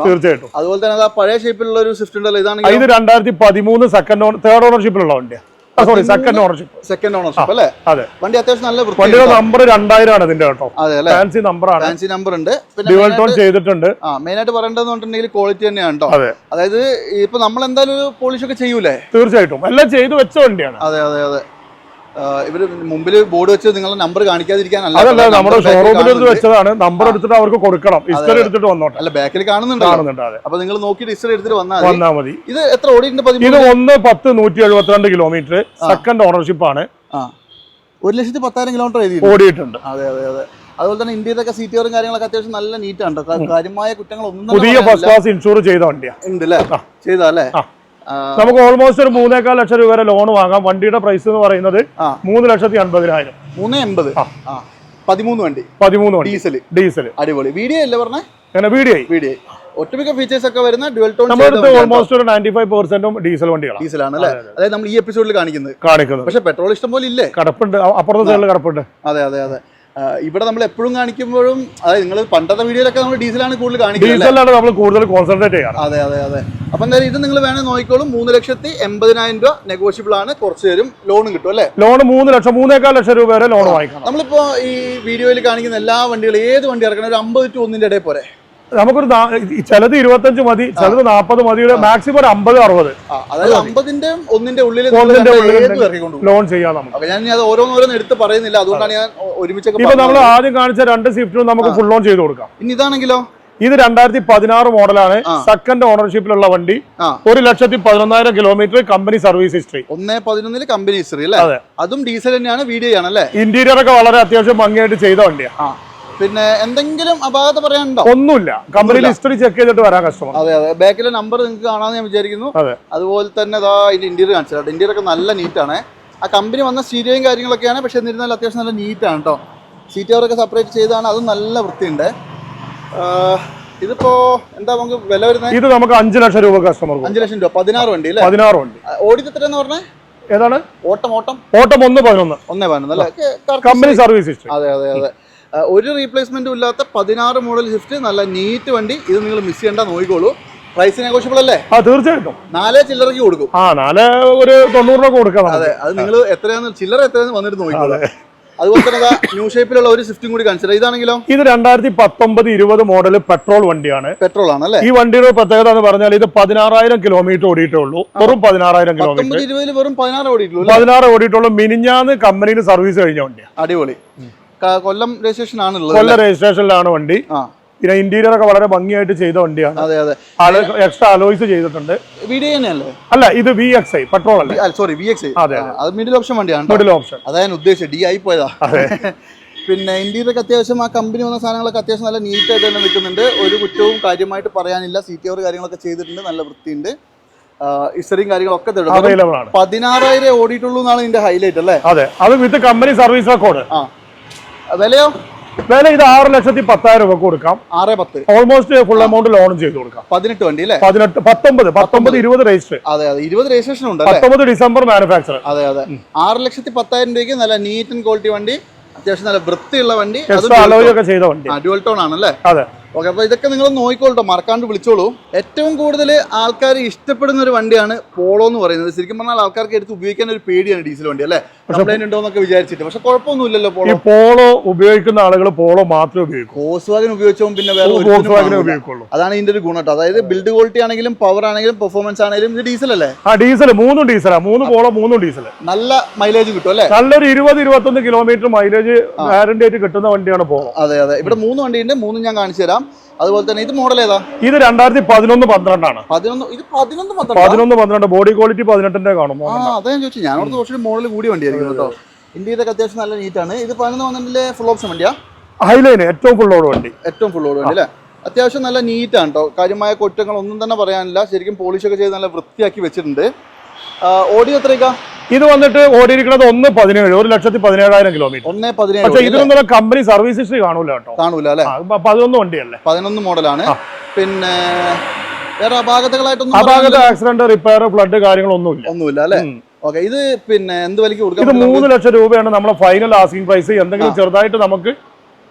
തീർച്ചയായിട്ടും. അതുപോലെ തന്നെ പഴയ ഷേപ്പിലുള്ള ഒരു സ്വിഫ്റ്റ് ഉണ്ടല്ലോ ഇതാണ് ഇത് രണ്ടായിരത്തി പതിമൂന്ന് സെക്കൻഡ് തേർഡ് ഓണർഷിപ്പിലുള്ള വണ്ടിയാണ് sorry second ownership second ownership അല്ലേ? അതെ. വണ്ടി അത്യാവശ്യം നല്ല വണ്ടിയുടെ നമ്പർ രണ്ടായിരം ആണ് ഇതിന്റെ കേട്ടോ. ഫാൻസി നമ്പർ ആണ്. ഫാൻസി നമ്പർ ഉണ്ട്. ഡ്യുവൽ ടോൺ ചെയ്തിട്ടുണ്ട്. ആ മെയിൻ ആയിട്ട് പറയേണ്ടതെന്ന് പറഞ്ഞിട്ടുണ്ടെങ്കിൽ ക്വാളിറ്റി തന്നെയാണ് കേട്ടോ. അതെ. അതായത് ഇപ്പൊ നമ്മൾ എന്തായാലും പോളിഷ് ഒക്കെ ചെയ്യൂലേ? തീർച്ചയായിട്ടും. എല്ലാം ചെയ്തു വെച്ച വണ്ടിയാണ്. അതെ അതെ അതെ. ഇവർ മുമ്പിൽ ബോർഡ് വെച്ച് നിങ്ങളുടെ നമ്പർ കാണിക്കാതിരിക്കാനല്ല. അതല്ല. നമ്മുടെ ഷോറൂമിൽ വെച്ചതാണ്. നമ്പർ എടുത്തിട്ട് അവർക്ക് കൊടുക്കണം. ഹിസ്റ്ററി എടുത്തിട്ട് വന്നോട്ടെ. അല്ല ബാക്കിൽ കാണുന്നുണ്ട്. അതെ. അപ്പൊ നിങ്ങൾ നോക്കിയിട്ട് ഹിസ്റ്ററി എടുത്തിട്ട് വന്നാൽ മതി. മതി. ഇത് എത്ര ഓടിയിട്ടുണ്ട്? ഇത് ഒന്ന് പത്ത് നൂറ്റി എഴുപത്തിരണ്ട് കിലോമീറ്റർ സെക്കൻഡ് ഓണർഷിപ്പ് ആണ്. ഒരു ലക്ഷത്തി പത്തായിരം കിലോമീറ്റർ എഴുതി ഓടിയിട്ടുണ്ട്. അതെ അതെ അതെ. അതുപോലെ തന്നെ ഇന്ത്യയിലൊക്കെ സീറ്റുകളും കാര്യങ്ങളൊക്കെ അത്യാവശ്യം നല്ല നീറ്റാണ് കാര്യമായ കുറ്റങ്ങളൊന്നും പുതിയ ഫസ്റ്റ് ക്ലാസ് ഇൻഷുർ ചെയ്ത വണ്ടിയാണ് ഉണ്ട് അല്ലേ ചെയ്താ അല്ലേ? നമുക്ക് ഓൾമോസ്റ്റ് ഒരു മൂന്നേക്കാൽ ലക്ഷം രൂപ വരെ ലോൺ വാങ്ങാം. വണ്ടിയുടെ പ്രൈസ് എന്ന് പറയുന്നത്. മൂന്ന് ലക്ഷത്തി അൻപതിനായിരം. മൂന്ന് എൺപത്. പതിമൂന്ന് വണ്ടി. പതിമൂന്ന് വണ്ടി. ഡീസൽ ഡീസൽ അടിപൊളി. വീഡിയോ അല്ലേ പറഞ്ഞേ? വീഡിയോ വീഡിയോ ഒട്ടുമിക്ക ഫീച്ചേഴ്സ് ഒക്കെ വരുന്ന ഡുവൽ ടോൺ ഓൾമോസ്റ്റ് ഒരു നയന്റി ഫൈവ് പെർസെന്റും ഡീസൽ വണ്ടികളാണ്. ഡീസലാണ് അല്ലേ? അതായത് നമ്മൾ ഈ എപ്പിസോഡിൽ കാണിക്കുന്നത്. കാണിക്കുന്നത്. പക്ഷെ പെട്രോൾ ഇഷ്ടം പോലെ ഇല്ലേ? കടപ്പുണ്ട്. അപ്പുറത്തെ സൈഡിൽ കടപ്പുണ്ട്. അതെ അതെ അതെ. ഇവിടെ നമ്മൾ എപ്പോഴും കാണിക്കുമ്പോഴും അതായത് നിങ്ങൾ പണ്ടത്തെ വീഡിയോയിലൊക്കെ നമ്മൾ ഡീസലാണ് കൂടുതൽ കാണിക്കുന്നത് നമ്മൾ കൂടുതൽ കോൺസെൻട്രേറ്റ് ചെയ്യാറ് അതെ അതെ അതെ. അപ്പൊ എന്തായാലും ഇത് നിങ്ങൾ വേണമെങ്കിൽ നോക്കിക്കോളും. മൂന്ന് ലക്ഷത്തി എൺപതിനായിരം രൂപ നെഗോഷ്യബിൾ ആണ്. കുറച്ച് തരും. ലോണും കിട്ടും അല്ലേ? ലോൺ മൂന്ന് ലക്ഷം മൂന്നേക്കാൽ ലക്ഷം രൂപ വരെ ലോൺ വാങ്ങിക്കണം. നമ്മളിപ്പോ ഈ വീഡിയോയിൽ കാണിക്കുന്ന എല്ലാ വണ്ടികളും ഏത് വണ്ടി ഇറക്കണം? ഒരു അമ്പത് ടു ഒന്നിന്റെ ഇടയിൽ പോരെ. നമുക്കൊരു ചിലത് ഇരുപത്തഞ്ച് മതി ചിലത് നാപ്പത് മതിയുടെ മാക്സിമം ഒരു അമ്പത് അറുപത്. അമ്പതിന്റെ ഒന്നിന്റെ ഉള്ളിൽ ലോൺ ചെയ്യാം നമുക്ക്. ഞാൻ അത് ഓരോന്നോരോന്ന് എടുത്ത് പറയുന്നില്ല. അതുകൊണ്ടാണ് ഞാൻ ഒ- ഒരുമിച്ചൊക്കെ ഇപ്പൊ നമ്മൾ ആദ്യം കാണിച്ച രണ്ട് സ്വിഫ്റ്റും നമുക്ക് ഫുൾ ലോൺ ചെയ്ത് കൊടുക്കാം. ഇനി ഇതാണെങ്കിലോ? ഇത് രണ്ടായിരത്തി പതിനാറ് മോഡലാണ്. സെക്കൻഡ് ഓണർഷിപ്പിലുള്ള വണ്ടി. ഒരു ലക്ഷത്തി പതിനൊന്നായിരം കിലോമീറ്റർ കമ്പനി സർവീസ് ഹിസ്റ്ററി ഒന്നേ പതിനൊന്നിൽ കമ്പനി ഹിസ്റ്ററി അല്ലേ? അതും. ഡീസൽ തന്നെയാണ് വീഡിയോ ആണ് അല്ലേ? ഇന്റീരിയർ ഒക്കെ വളരെ അത്യാവശ്യം ഭംഗിയായിട്ട് ചെയ്ത വണ്ടിയാണ് പിന്നെ എന്തെങ്കിലും അപാകത പറയാനുണ്ടോ? ഒന്നുമില്ല. കമ്പനി ഹിസ്റ്ററി ചെക്ക് ചെയ്തിട്ട് വരാൻ കസ്റ്റമർ അതെ അതെ. ബാക്കിലെ നമ്പർ നിങ്ങൾക്ക് കാണാമെന്ന് ഞാൻ വിചാരിക്കുന്നു. അതുപോലെ തന്നെ ഇതാ ഇതിന്റെ ഇന്റീരിയർ കാണിച്ചത് ഇന്റീരിയർ ഒക്കെ നല്ല നീറ്റാണ് ആ കമ്പനി വന്ന സ്റ്റീരിയോയും കാര്യങ്ങളൊക്കെയാണ്. പക്ഷെ എന്നിരുന്നാൽ അത്യാവശ്യം നല്ല നീറ്റാണ് കേട്ടോ സീറ്റ് കവറൊക്കെ സെപ്പറേറ്റ് ചെയ്താണ് അത് നല്ല വൃത്തിയുണ്ട്. ഇതിപ്പോ എന്താ നമുക്ക് വില വരുന്നത്? ഇത് നമുക്ക് അഞ്ച് ലക്ഷം രൂപ കസ്റ്റമർ അഞ്ചു ലക്ഷം രൂപ. പതിനാറ് വണ്ടി അല്ലേ? പതിനാറ് വണ്ടി. ഓടിയത് എത്രയെന്ന് പറഞ്ഞേ? ഏതാണ്? ഓട്ടം ഓട്ടം? ഓട്ടം ഒന്ന് പതിനൊന്ന്. ഒന്നേ പതിനൊന്ന് അല്ലേ? കമ്പനി സർവീസ് അതെ അതെ അതെ. ഒരു റീപ്ലേസ്മെന്റും ഇല്ലാത്ത പതിനാറ് മോഡൽ സ്വിഫ്റ്റ് നല്ല നീറ്റ് വണ്ടി. ഇത് നിങ്ങൾ മിസ് ചെയ്യേണ്ട നോക്കിക്കോളൂ. പ്രൈസ് നെഗോഷ്യബിൾ അല്ലേ? ആ തീർച്ചയായിട്ടും. നാലേ ചില്ലറയ്ക്ക് കൊടുക്കും. ആ നാല് ഒരു തൊണ്ണൂറ് രൂപ കൊടുക്കാം അതെ അത് നിങ്ങൾ എത്രയാന്ന് ചില്ലറ എത്രയാന്ന് വന്നിട്ട് നോക്കിക്കോളൂ. അതുപോലെ തന്നെ ന്യൂ ഷേപ്പിലുള്ള ഒരു സ്വിഫ്റ്റും കൂടി കൺസിഡർ ഇതാണെങ്കിലോ? ഇത് രണ്ടായിരത്തി പത്തൊമ്പത് ഇരുപത് മോഡൽ പെട്രോൾ വണ്ടിയാണ്. പെട്രോൾ ആണ് അല്ലേ? ഈ വണ്ടിയുടെ പ്രത്യേകത എന്ന് പറഞ്ഞാൽ ഇത് പതിനാറായിരം കിലോമീറ്റർ ഓടിയിട്ടുള്ളൂ. വെറും പതിനാറായിരം കിലോമീറ്റർ ഇരുപതിൽ വെറും പതിനാറ് ഓടിയിട്ടുള്ളൂ പതിനാറ് ഓടിയിട്ടുള്ളൂ. മിനിഞ്ഞാന്ന് കമ്പനിയിൽ സർവീസ് കഴിഞ്ഞ വണ്ടിയാണ് അടിപൊളി. കൊല്ലം രജിസ്ട്രേഷനാണ് കൊല്ല രജിസ്ട്രേഷനിലാണ് വണ്ടി. പിന്നെ ഇന്റീരിയർ ഒക്കെ വളരെ ഭംഗിയായിട്ട് ചെയ്ത വണ്ടിയാണ്. അതെ അതെ. എക്സ്ട്രാ അലോയ്സ് ചെയ്തിട്ടുണ്ട്. അല്ല ഇത് വി എക്സ് ഐ പെട്രോൾ അല്ല? സോറി വി എക്സ് അതെ, അത്. മിഡിൽ ഓപ്ഷൻ വണ്ടിയാണ് മിഡിൽ ഓപ്ഷൻ അതായത് ഉദ്ദേശിച്ചത് ഡി ആയി പോയതാ. പിന്നെ ഇന്ത്യയിലെ അത്യാവശ്യം ആ കമ്പനി വന്ന സാധനങ്ങളൊക്കെ അത്യാവശ്യം നല്ല നീറ്റായിട്ട് തന്നെ നിൽക്കുന്നുണ്ട്. ഒരു കുറ്റവും കാര്യമായിട്ട് പറയാനില്ല. സി ടി ഓർ കാര്യങ്ങളൊക്കെ ചെയ്തിട്ടുണ്ട് നല്ല വൃത്തിയുണ്ട്. ഇസ്റ്ററിയും കാര്യങ്ങളൊക്കെ അവൈലബിൾ ആണ്. പതിനാറായിരം ഓടിയിട്ടുള്ളൂ എന്നാണ് ഇതിന്റെ ഹൈലൈറ്റ് അല്ലേ? അതെ അത് വിത്ത് കമ്പനി സർവീസ് റെക്കോർഡ് ആ. വിലയോ? വില ഇത് ആറ് ലക്ഷത്തി പത്തായിരം രൂപ കൊടുക്കാം. ആറ് പത്ത്. ഓൾമോസ്റ്റ് ഫുൾ എമൗണ്ട് ലോൺ ചെയ്ത് കൊടുക്കാം. പതിനെട്ട് വണ്ടി അല്ലേ? പതിനെട്ട് പത്തൊമ്പത് പത്തൊമ്പത് ഇരുപത് രജിസ്റ്റർ അതെ അതെ. ഇരുപത് രജിസ്ട്രേഷൻ ഉണ്ട് പത്തൊമ്പത് ഡിസംബർ മാനുഫാക്ചർ അതെ അതെ. ആറ് ലക്ഷത്തി പത്തായിരം രൂപയ്ക്ക് നല്ല നീറ്റ് ആൻഡ് ക്വാളിറ്റി വണ്ടി അത്യാവശ്യം നല്ല വൃത്തിയുള്ള വണ്ടി. ഡുവൽ ടോൺ ആണല്ലേ? അതെ. ഓക്കെ അപ്പോൾ ഇതൊക്കെ നിങ്ങൾ നോക്കിക്കോളട്ടോ മറക്കാണ്ട് വിളിച്ചോളൂ. ഏറ്റവും കൂടുതൽ ആൾക്കാർ ഇഷ്ടപ്പെടുന്ന ഒരു വണ്ടിയാണ് പോളോ എന്ന് പറയുന്നത്. ശരിക്കും പറഞ്ഞാൽ ആൾക്കാർക്ക് എടുത്ത് ഉപയോഗിക്കാൻ ഒരു പേടിയാണ് ഡീസൽ വണ്ടി അല്ലേ? കംപ്ലൈന്റ് ഉണ്ടോ എന്നൊക്കെ വിചാരിച്ചിട്ട്. പക്ഷെ കുഴപ്പമൊന്നുമില്ലല്ലോ പോളോ. പോളോ ഉപയോഗിക്കുന്ന ആളുകൾ പോളോ മാത്രമേ ഉപയോഗിക്കൂ. ഹോസ്വാഗൻ വാഗൻ ഉപയോഗിച്ചോ പിന്നെ വേറെ. ഉപയോഗിക്കുള്ളൂ. അതാണ് ഇതിന്റെ ഒരു ഗുണം കേട്ടോ. അതായത് ബിൽഡ് ക്വാളിറ്റി ആണെങ്കിലും പവർ ആണെങ്കിലും പെർഫോമൻസ് ആണെങ്കിലും ഇത് ഡീസൽ അല്ലേ? ആ ഡീസൽ മൂന്നും ഡീസലാ മൂന്ന് പോളോ മൂന്നും ഡീസൽ നല്ല മൈലേജ് കിട്ടും അല്ലേ? നല്ലൊരു ഇരുപത് ഇരുപത്തൊന്ന് കിലോമീറ്റർ മൈലേജ് ഗ്യാരണ്ടി ആയിട്ട് കിട്ടുന്ന വണ്ടിയാണ് പോളോ. അതെ അതെ. ഇവിടെ മൂന്ന് വണ്ടിയുണ്ട്. മൂന്നും ഞാൻ കാണിച്ചു തരാം. അതുപോലെ തന്നെ ഇത് മോഡൽ ഏതാ? ഇത് രണ്ടായിരത്തി പതിനൊന്ന് പന്ത്രണ്ടാണ്. പതിനൊന്ന് ഇത് പതിനൊന്ന് പന്ത്രണ്ട്? പതിനൊന്ന് പന്ത്രണ്ട് ബോഡി ക്വാളിറ്റി പതിനെട്ടിന്റെ കാണും. ആ അതാ ഞാൻ ചോദിച്ചു ഞാൻ കുറച്ചൊരു മോഡൽ മോഡൽ കൂടി വണ്ടിയായിരിക്കും കേട്ടോ. ഇന്ത്യയിലൊക്കെ അത്യാവശ്യം നല്ല നീറ്റാണ് ഇത് പതിനൊന്ന് പന്ത്രണ്ടിലെ ഫുൾ ഓപ്ഷൻ വണ്ടിയാ? ഹൈലൈൻ ഏറ്റവും ഫുൾ ഓട് വണ്ടി. ഏറ്റവും ഫുൾ ഓട് വണ്ടി അല്ലേ? അത്യാവശ്യം നല്ല നീറ്റാണ് കേട്ടോ കാര്യമായ കുറ്റങ്ങൾ ഒന്നും തന്നെ പറയാനില്ല. ശരിക്കും പോളിഷ് ഒക്കെ ചെയ്ത് നല്ല വൃത്തിയാക്കി വെച്ചിട്ടുണ്ട്. ഓഡിയോ എത്രയ്ക്കാ ഇത് വന്നിട്ട് ഓടിയിരിക്കുന്നത് ഒന്ന് പതിനേഴ് ഒരു ലക്ഷത്തി പതിനേഴായിരം കിലോമീറ്റർ ഒന്നേ പതിനേഴ് പക്ഷെ ഓടി ഇതിനൊന്നും കമ്പനി സർവീസ് ഹിസ്റ്ററി കാണൂല കേട്ടോ. കാണൂല അല്ലേ? പതിനൊന്ന് വണ്ടിയല്ലേ? പതിനൊന്ന് മോഡലാണ്. പിന്നെ വേറെ അപാകതകളായിട്ടൊന്നും ആ ഭാഗത്ത് ആക്സിഡന്റ് റിപ്പയർ ഫ്ലഡ് കാര്യങ്ങളൊന്നുമില്ല. ഒന്നുമില്ല അല്ലേ. ഓക്കെ ഇത് പിന്നെ എന്ത് വിലക്ക് ഇത് കൊടുക്കാം മൂന്ന് ലക്ഷം രൂപയാണ് നമ്മുടെ ഫൈനൽ ആസ്കിംഗ് പ്രൈസ് എന്തെങ്കിലും ചെറുതായിട്ട് നമുക്ക്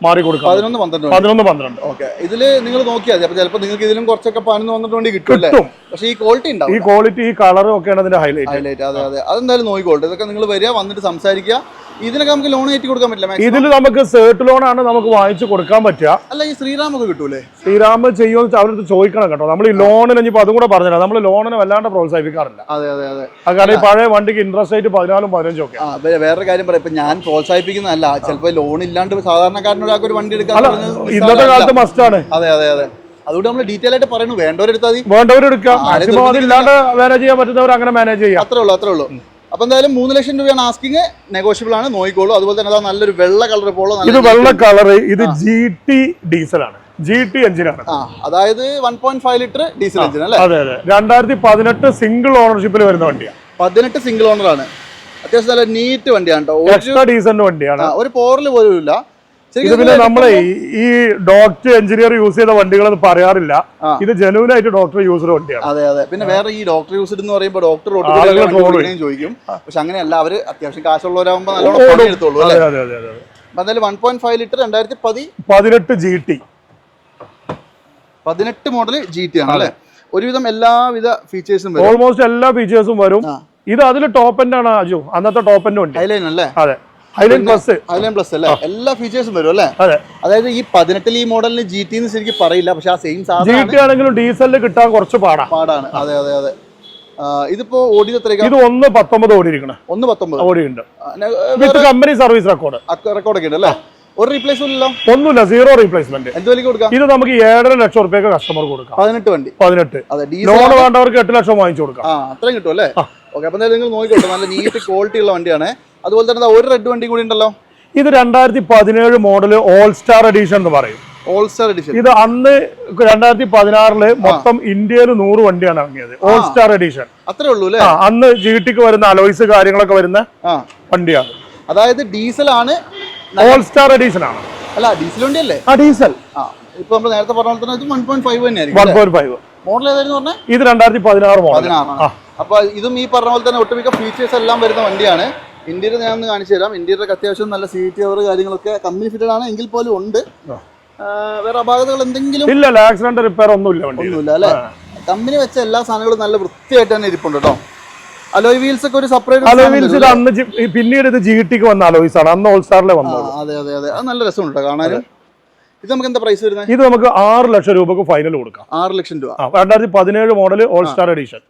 മാറി കൊടുക്കാം പതിനൊന്ന് പന്ത്രണ്ട് പതിനൊന്ന് പന്ത്രണ്ട്. ഓക്കെ. ഇതിൽ നിങ്ങൾ നോക്കിയാൽ മതി. അപ്പൊ ചിലപ്പോൾ നിങ്ങൾക്ക് ഇതിലും കുറച്ചൊക്കെ പതിനൊന്ന് പന്ത്രണ്ട് വണ്ടി കിട്ടും പക്ഷേ ഈ ക്വാളിറ്റി ഈ ക്വാളിറ്റി ഈ കളറും ഒക്കെയാണ് അതിന്റെ ഹൈലൈറ്റ് ഹൈലൈറ്റ് അതെ അതെ. അതെന്തായാലും നോക്കിക്കോട്ടെ ഇതൊക്കെ നിങ്ങൾ വരിക വന്നിട്ട് സംസാരിക്കുക. ഇതിനൊക്കെ നമുക്ക് ലോൺ ഏറ്റി കൊടുക്കാൻ പറ്റില്ല. ഇതിൽ നമുക്ക് സേർട്ട് ലോൺ ആണ് നമുക്ക് വാങ്ങിച്ചു കൊടുക്കാൻ പറ്റുക. അല്ല ഈ ശ്രീറാം ഒക്കെ കിട്ടൂലേ ശ്രീരാമ ചെയ്യുമെന്ന് അവരടുത്ത് ചോദിക്കണം കേട്ടോ. നമ്മൾ ഈ ലോണിന് ഇനിയിപ്പോൾ അതും കൂടെ പറഞ്ഞില്ല നമ്മൾ ലോണിനെ വല്ലാണ്ട് പ്രോത്സാഹിപ്പിക്കാറില്ല. അതെ അതെ അതെ. കാരണം ഈ പഴയ വണ്ടിക്ക് ഇൻട്രസ്റ്റ് റേറ്റ് പതിനാലും പതിനഞ്ചും ഒക്കെ. വേറെ കാര്യം പറയാം. ഇപ്പൊ ഞാൻ പ്രോത്സാഹിപ്പിക്കുന്നതല്ല. ചിലപ്പോൾ ലോൺ ഇല്ലാണ്ട് സാധാരണക്കാരന് ഒരാൾക്ക് ഒരു വണ്ടി എടുക്കാൻ ഇന്നത്തെ. കാലത്ത് മസ്റ്റാണ് അതെ അതെ അതെ. അതുകൊണ്ട് നമ്മൾ ഡീറ്റെയിൽ ആയിട്ട് പറയുന്നു വേണ്ടവരെടുത്താൽ വേണ്ടവരെടുക്കാം അതില്ലാണ്ട് മാനേജ് ചെയ്യാൻ പറ്റുന്നവർ അങ്ങനെ മാനേജ് ചെയ്യാം. അത്രേ ഉള്ളൂ അത്രേ ഉള്ളൂ. അപ്പൊ എന്തായാലും മൂന്ന് ലക്ഷം രൂപയാണ് ആസ്കിങ് നെഗോഷ്യബിൾ ആണ്. നോയിക്കോളൂ അതുപോലെ തന്നെ നല്ലൊരു വെള്ള കളർ പോളോ ഇത് വെള്ള കളർ ഇത് ജി ടി ഡീസലാണ് ജി ടി എഞ്ചിനാണ് അതായത് one point five litre diesel engine അല്ലേ? അതെ അതെ. രണ്ടായിരത്തി പതിനെട്ട് സിംഗിൾ ഓണർഷിപ്പിൽ വരുന്ന വണ്ടിയാണ് പതിനെട്ട് സിംഗിൾ ഓണർ ആണ്. അത്യാവശ്യം നല്ല നീറ്റ് വണ്ടിയാണ് കേട്ടോ. ഒരു ഡീസന്റ് വണ്ടിയാണ്. ഒരു പോറൽ പോലും ഇല്ല. ഇത് പിന്നെ നമ്മളെ ഈ- ഡോക്ടർ എഞ്ചിനീയർ യൂസ് ചെയ്ത വണ്ടികളൊന്നും പറയാറില്ല. ഇത് ജനുവിൻ ആയിട്ട് ഡോക്ടർ യൂസ് ചെയ്ത വണ്ടിയാണ്. അതെ അതെ. പിന്നെ വേറെ ഈ ഡോക്ടർ യൂസ് എന്ന് പറയുമ്പോൾ ഡോക്ടർ ചോദിക്കും. പക്ഷെ അങ്ങനെയല്ല അവർ അത്യാവശ്യം കാശുള്ളവരാകുമ്പോൾ നല്ലോണം അതെ അതെ അതെ അതെ എന്തായാലും വൺ പോയിന്റ് ഫൈവ് ലിറ്റർ രണ്ടായിരത്തി പതി പതിനെട്ട് ജി ടി പതിനെട്ട് മോഡൽ ജി ടി ആണ് അല്ലേ? ഒരുവിധം എല്ലാവിധ ഫീച്ചേഴ്സും ഓൾമോസ്റ്റ് എല്ലാ ഫീച്ചേഴ്സും വരും. ഇത് അതിൽ ടോപ്പ് എൻഡ് ആണ് അജു. അന്നത്തെ ടോപ്പ് എൻഡ് വണ്ടി ഹൈലൈൻ അല്ലേ? അതെ. ഹൈലൈൻ പ്ലസ് ഹൈലൈൻ പ്ലസ് അല്ലേ? എല്ലാ ഫീച്ചേഴ്സും വരും അല്ലേ? അതായത് ഈ പതിനെട്ടിൽ ഈ മോഡലിന് ജി ടി എന്ന് ശരിക്കും പറയില്ല. പക്ഷെ ആ സെയിം ജി ടി ആണെങ്കിലും ഡീസലിൽ കിട്ടാൻ കുറച്ച് പാടാ. പാടാണ്. അതെ അതെ അതെ. ഇതിപ്പോ ഓടിയത് ഇത് ഒന്ന് പത്തൊമ്പത് ഓടിയിരിക്കണം. ഒന്ന് പത്തൊമ്പത്. ഓടിയുണ്ട് വിത്ത് കമ്പനി സർവീസ് റെക്കോർഡ് റെക്കോർഡൊക്കെ ഉണ്ട് അല്ലേ? ഒരു റീപ്ലേസ്മെന്റ് ഒന്നുമില്ല സീറോ റീപ്ലേസ്മെന്റ് എന്ത് വിലക്ക് കൊടുക്കാം? ഇത് നമുക്ക് ഏഴര ലക്ഷം റുപ്യക്ക് കസ്റ്റമർ കൊടുക്കാം. പതിനെട്ട് വണ്ടി. പതിനെട്ട്. അതെ ലോൺ വേണ്ടവർക്ക് എട്ട് ലക്ഷം വാങ്ങിച്ചു കൊടുക്കാം. അത്രയും കിട്ടും അല്ലേ? ഓക്കെ അപ്പൊ നിങ്ങൾ നോക്കിക്കോട്ടെ. നല്ല നീറ്റ് ക്വാളിറ്റി ഉള്ള വണ്ടിയാണ്. അതുപോലെ തന്നെ ഒരു റെഡ് വണ്ടി കൂടി ഉണ്ടല്ലോ. ഇത് രണ്ടായിരത്തി പതിനേഴ് മോഡൽ ഓൾ സ്റ്റാർ എഡീഷൻ എന്ന് പറയും. ഓൾ സ്റ്റാർ എഡീഷൻ ഇത് അന്ന് രണ്ടായിരത്തി പതിനാറിൽ മൊത്തം ഇന്ത്യയിൽ നൂറ് വണ്ടിയാണ് ഇറങ്ങിയത്. ഓൾ സ്റ്റാർ എഡീഷൻ അത്രേ ഉള്ളൂ അല്ലേ? അന്ന് ജി ടിക്ക് വരുന്ന അലോയ്സ് കാര്യങ്ങളൊക്കെ വരുന്ന വണ്ടിയാണ്. അതായത് ഡീസൽ ആണ്. ഓൾ സ്റ്റാർ എഡീഷൻ ആണ്. അല്ല ഡീസൽ വണ്ടി അല്ലേ ആ ഡീസൽ ഇപ്പൊ നമ്മൾ നേരത്തെ പറഞ്ഞ പോലെ തന്നെ വൺ പോയിന്റ് ഫൈവ് വൺ തന്നെയായിരിക്കും പോയിന്റ് ഫൈവ് മോഡൽ ഏതായിരുന്നു പറഞ്ഞത് ഇത് രണ്ടായിരത്തി പതിനാറ് മോഡൽ അപ്പൊ ഇതും ഈ പറഞ്ഞ പോലെ തന്നെ ഒട്ടുമിക്ക ഫീച്ചേഴ്സ് എല്ലാം വരുന്ന വണ്ടിയാണ്. ഇന്ത്യയിൽ ഞാൻ ഒന്ന് കാണിച്ചു തരാം. ഇന്ത്യയുടെ അത്യാവശ്യം നല്ല സീറ്റ് കവർ കാര്യങ്ങളൊക്കെ കമ്പനി ഫിറ്റഡ് ആണ്. എങ്കിൽ പോലും ഉണ്ട്. വേറെ അപാകതകൾ എന്തെങ്കിലും? ഇല്ല ആക്സിഡന്റ് റിപ്പയർ ഒന്നുമില്ല ഒന്നുമില്ല അല്ലേ? കമ്പനി വെച്ച എല്ലാ സാധനങ്ങളും നല്ല വൃത്തിയായിട്ട് തന്നെ ഇരിപ്പുണ്ട് കേട്ടോ. അലോയ് വീൽസ് ഒക്കെ ഒരു സെപ്പറേറ്റ് അലോയ് ഇത് അന്ന് പിന്നീട് ഇത് ജി ടിക്ക് വന്ന അലോയ്സ് ആണ് അന്ന് ഓൾ സ്റ്റാറിലെ വന്നത് അതെ അതെ അതെ. അത് നല്ല രസമുണ്ട് കാണാനും. ഇത് നമുക്ക് എന്താ പ്രൈസ് വരുന്നത്? ഇത് നമുക്ക് ആറ് ലക്ഷം രൂപക്ക് ഫൈനൽ കൊടുക്കാം. ആറ് ലക്ഷം രൂപ. രണ്ടായിരത്തി പതിനേഴ് മോഡൽ ഓൾ സ്റ്റാർ എഡീഷൻ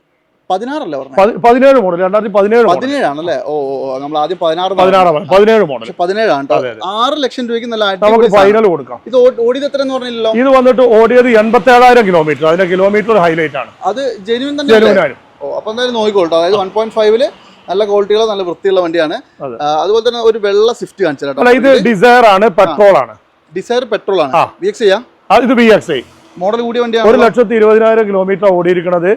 പതിനാറല്ലേ പതിനേഴ് മോഡൽ രണ്ടായിരത്തി പതിനേഴ് പതിനേഴാണല്ലേ? ഓ നമ്മൾ ആദ്യം പതിനാറ് പതിനാറാം പതിനേഴ് മോഡൽ പതിനേഴാണ് ആറ് ലക്ഷം രൂപയ്ക്ക് നല്ല നമുക്ക് ഫൈനൽ കൊടുക്കാം. ഇത് ഓടിയത് എത്ര എന്ന് പറഞ്ഞില്ലല്ലോ? ഇത് വന്നിട്ട് ഓടിയത് എൺപത്തി ഏഴായിരം കിലോമീറ്റർ അതിന്റെ കിലോമീറ്റർ ഹൈലൈറ്റ് ആണ്. അത് ജെനുവിൻ തന്നെ? ജനുവിനായിരം ഓ അപ്പൊ എന്തായാലും നോക്കിക്കോട്ടോ അതായത് വൺ പോയിന്റ് ഫൈവിൽ നല്ല ക്വാളിറ്റിയുള്ള നല്ല വൃത്തിയുള്ള വണ്ടിയാണ്. അതുപോലെ തന്നെ ഒരു വെള്ള സ്വിഫ്റ്റ് കാണിച്ചാൽ ഇത് ഡിസയർ ആണ് പെട്രോൾ ആണ്. ഡിസയർ പെട്രോൾ ആണ്. വി എക്സ് ചെയ്യാം? ഇത് ബി എക്സ് മോഡൽ കൂടിയ ഒരു വണ്ടിയാണ് ലക്ഷത്തി ഇരുപതിനായിരം കിലോമീറ്റർ ഓടിയിരിക്കുന്നത്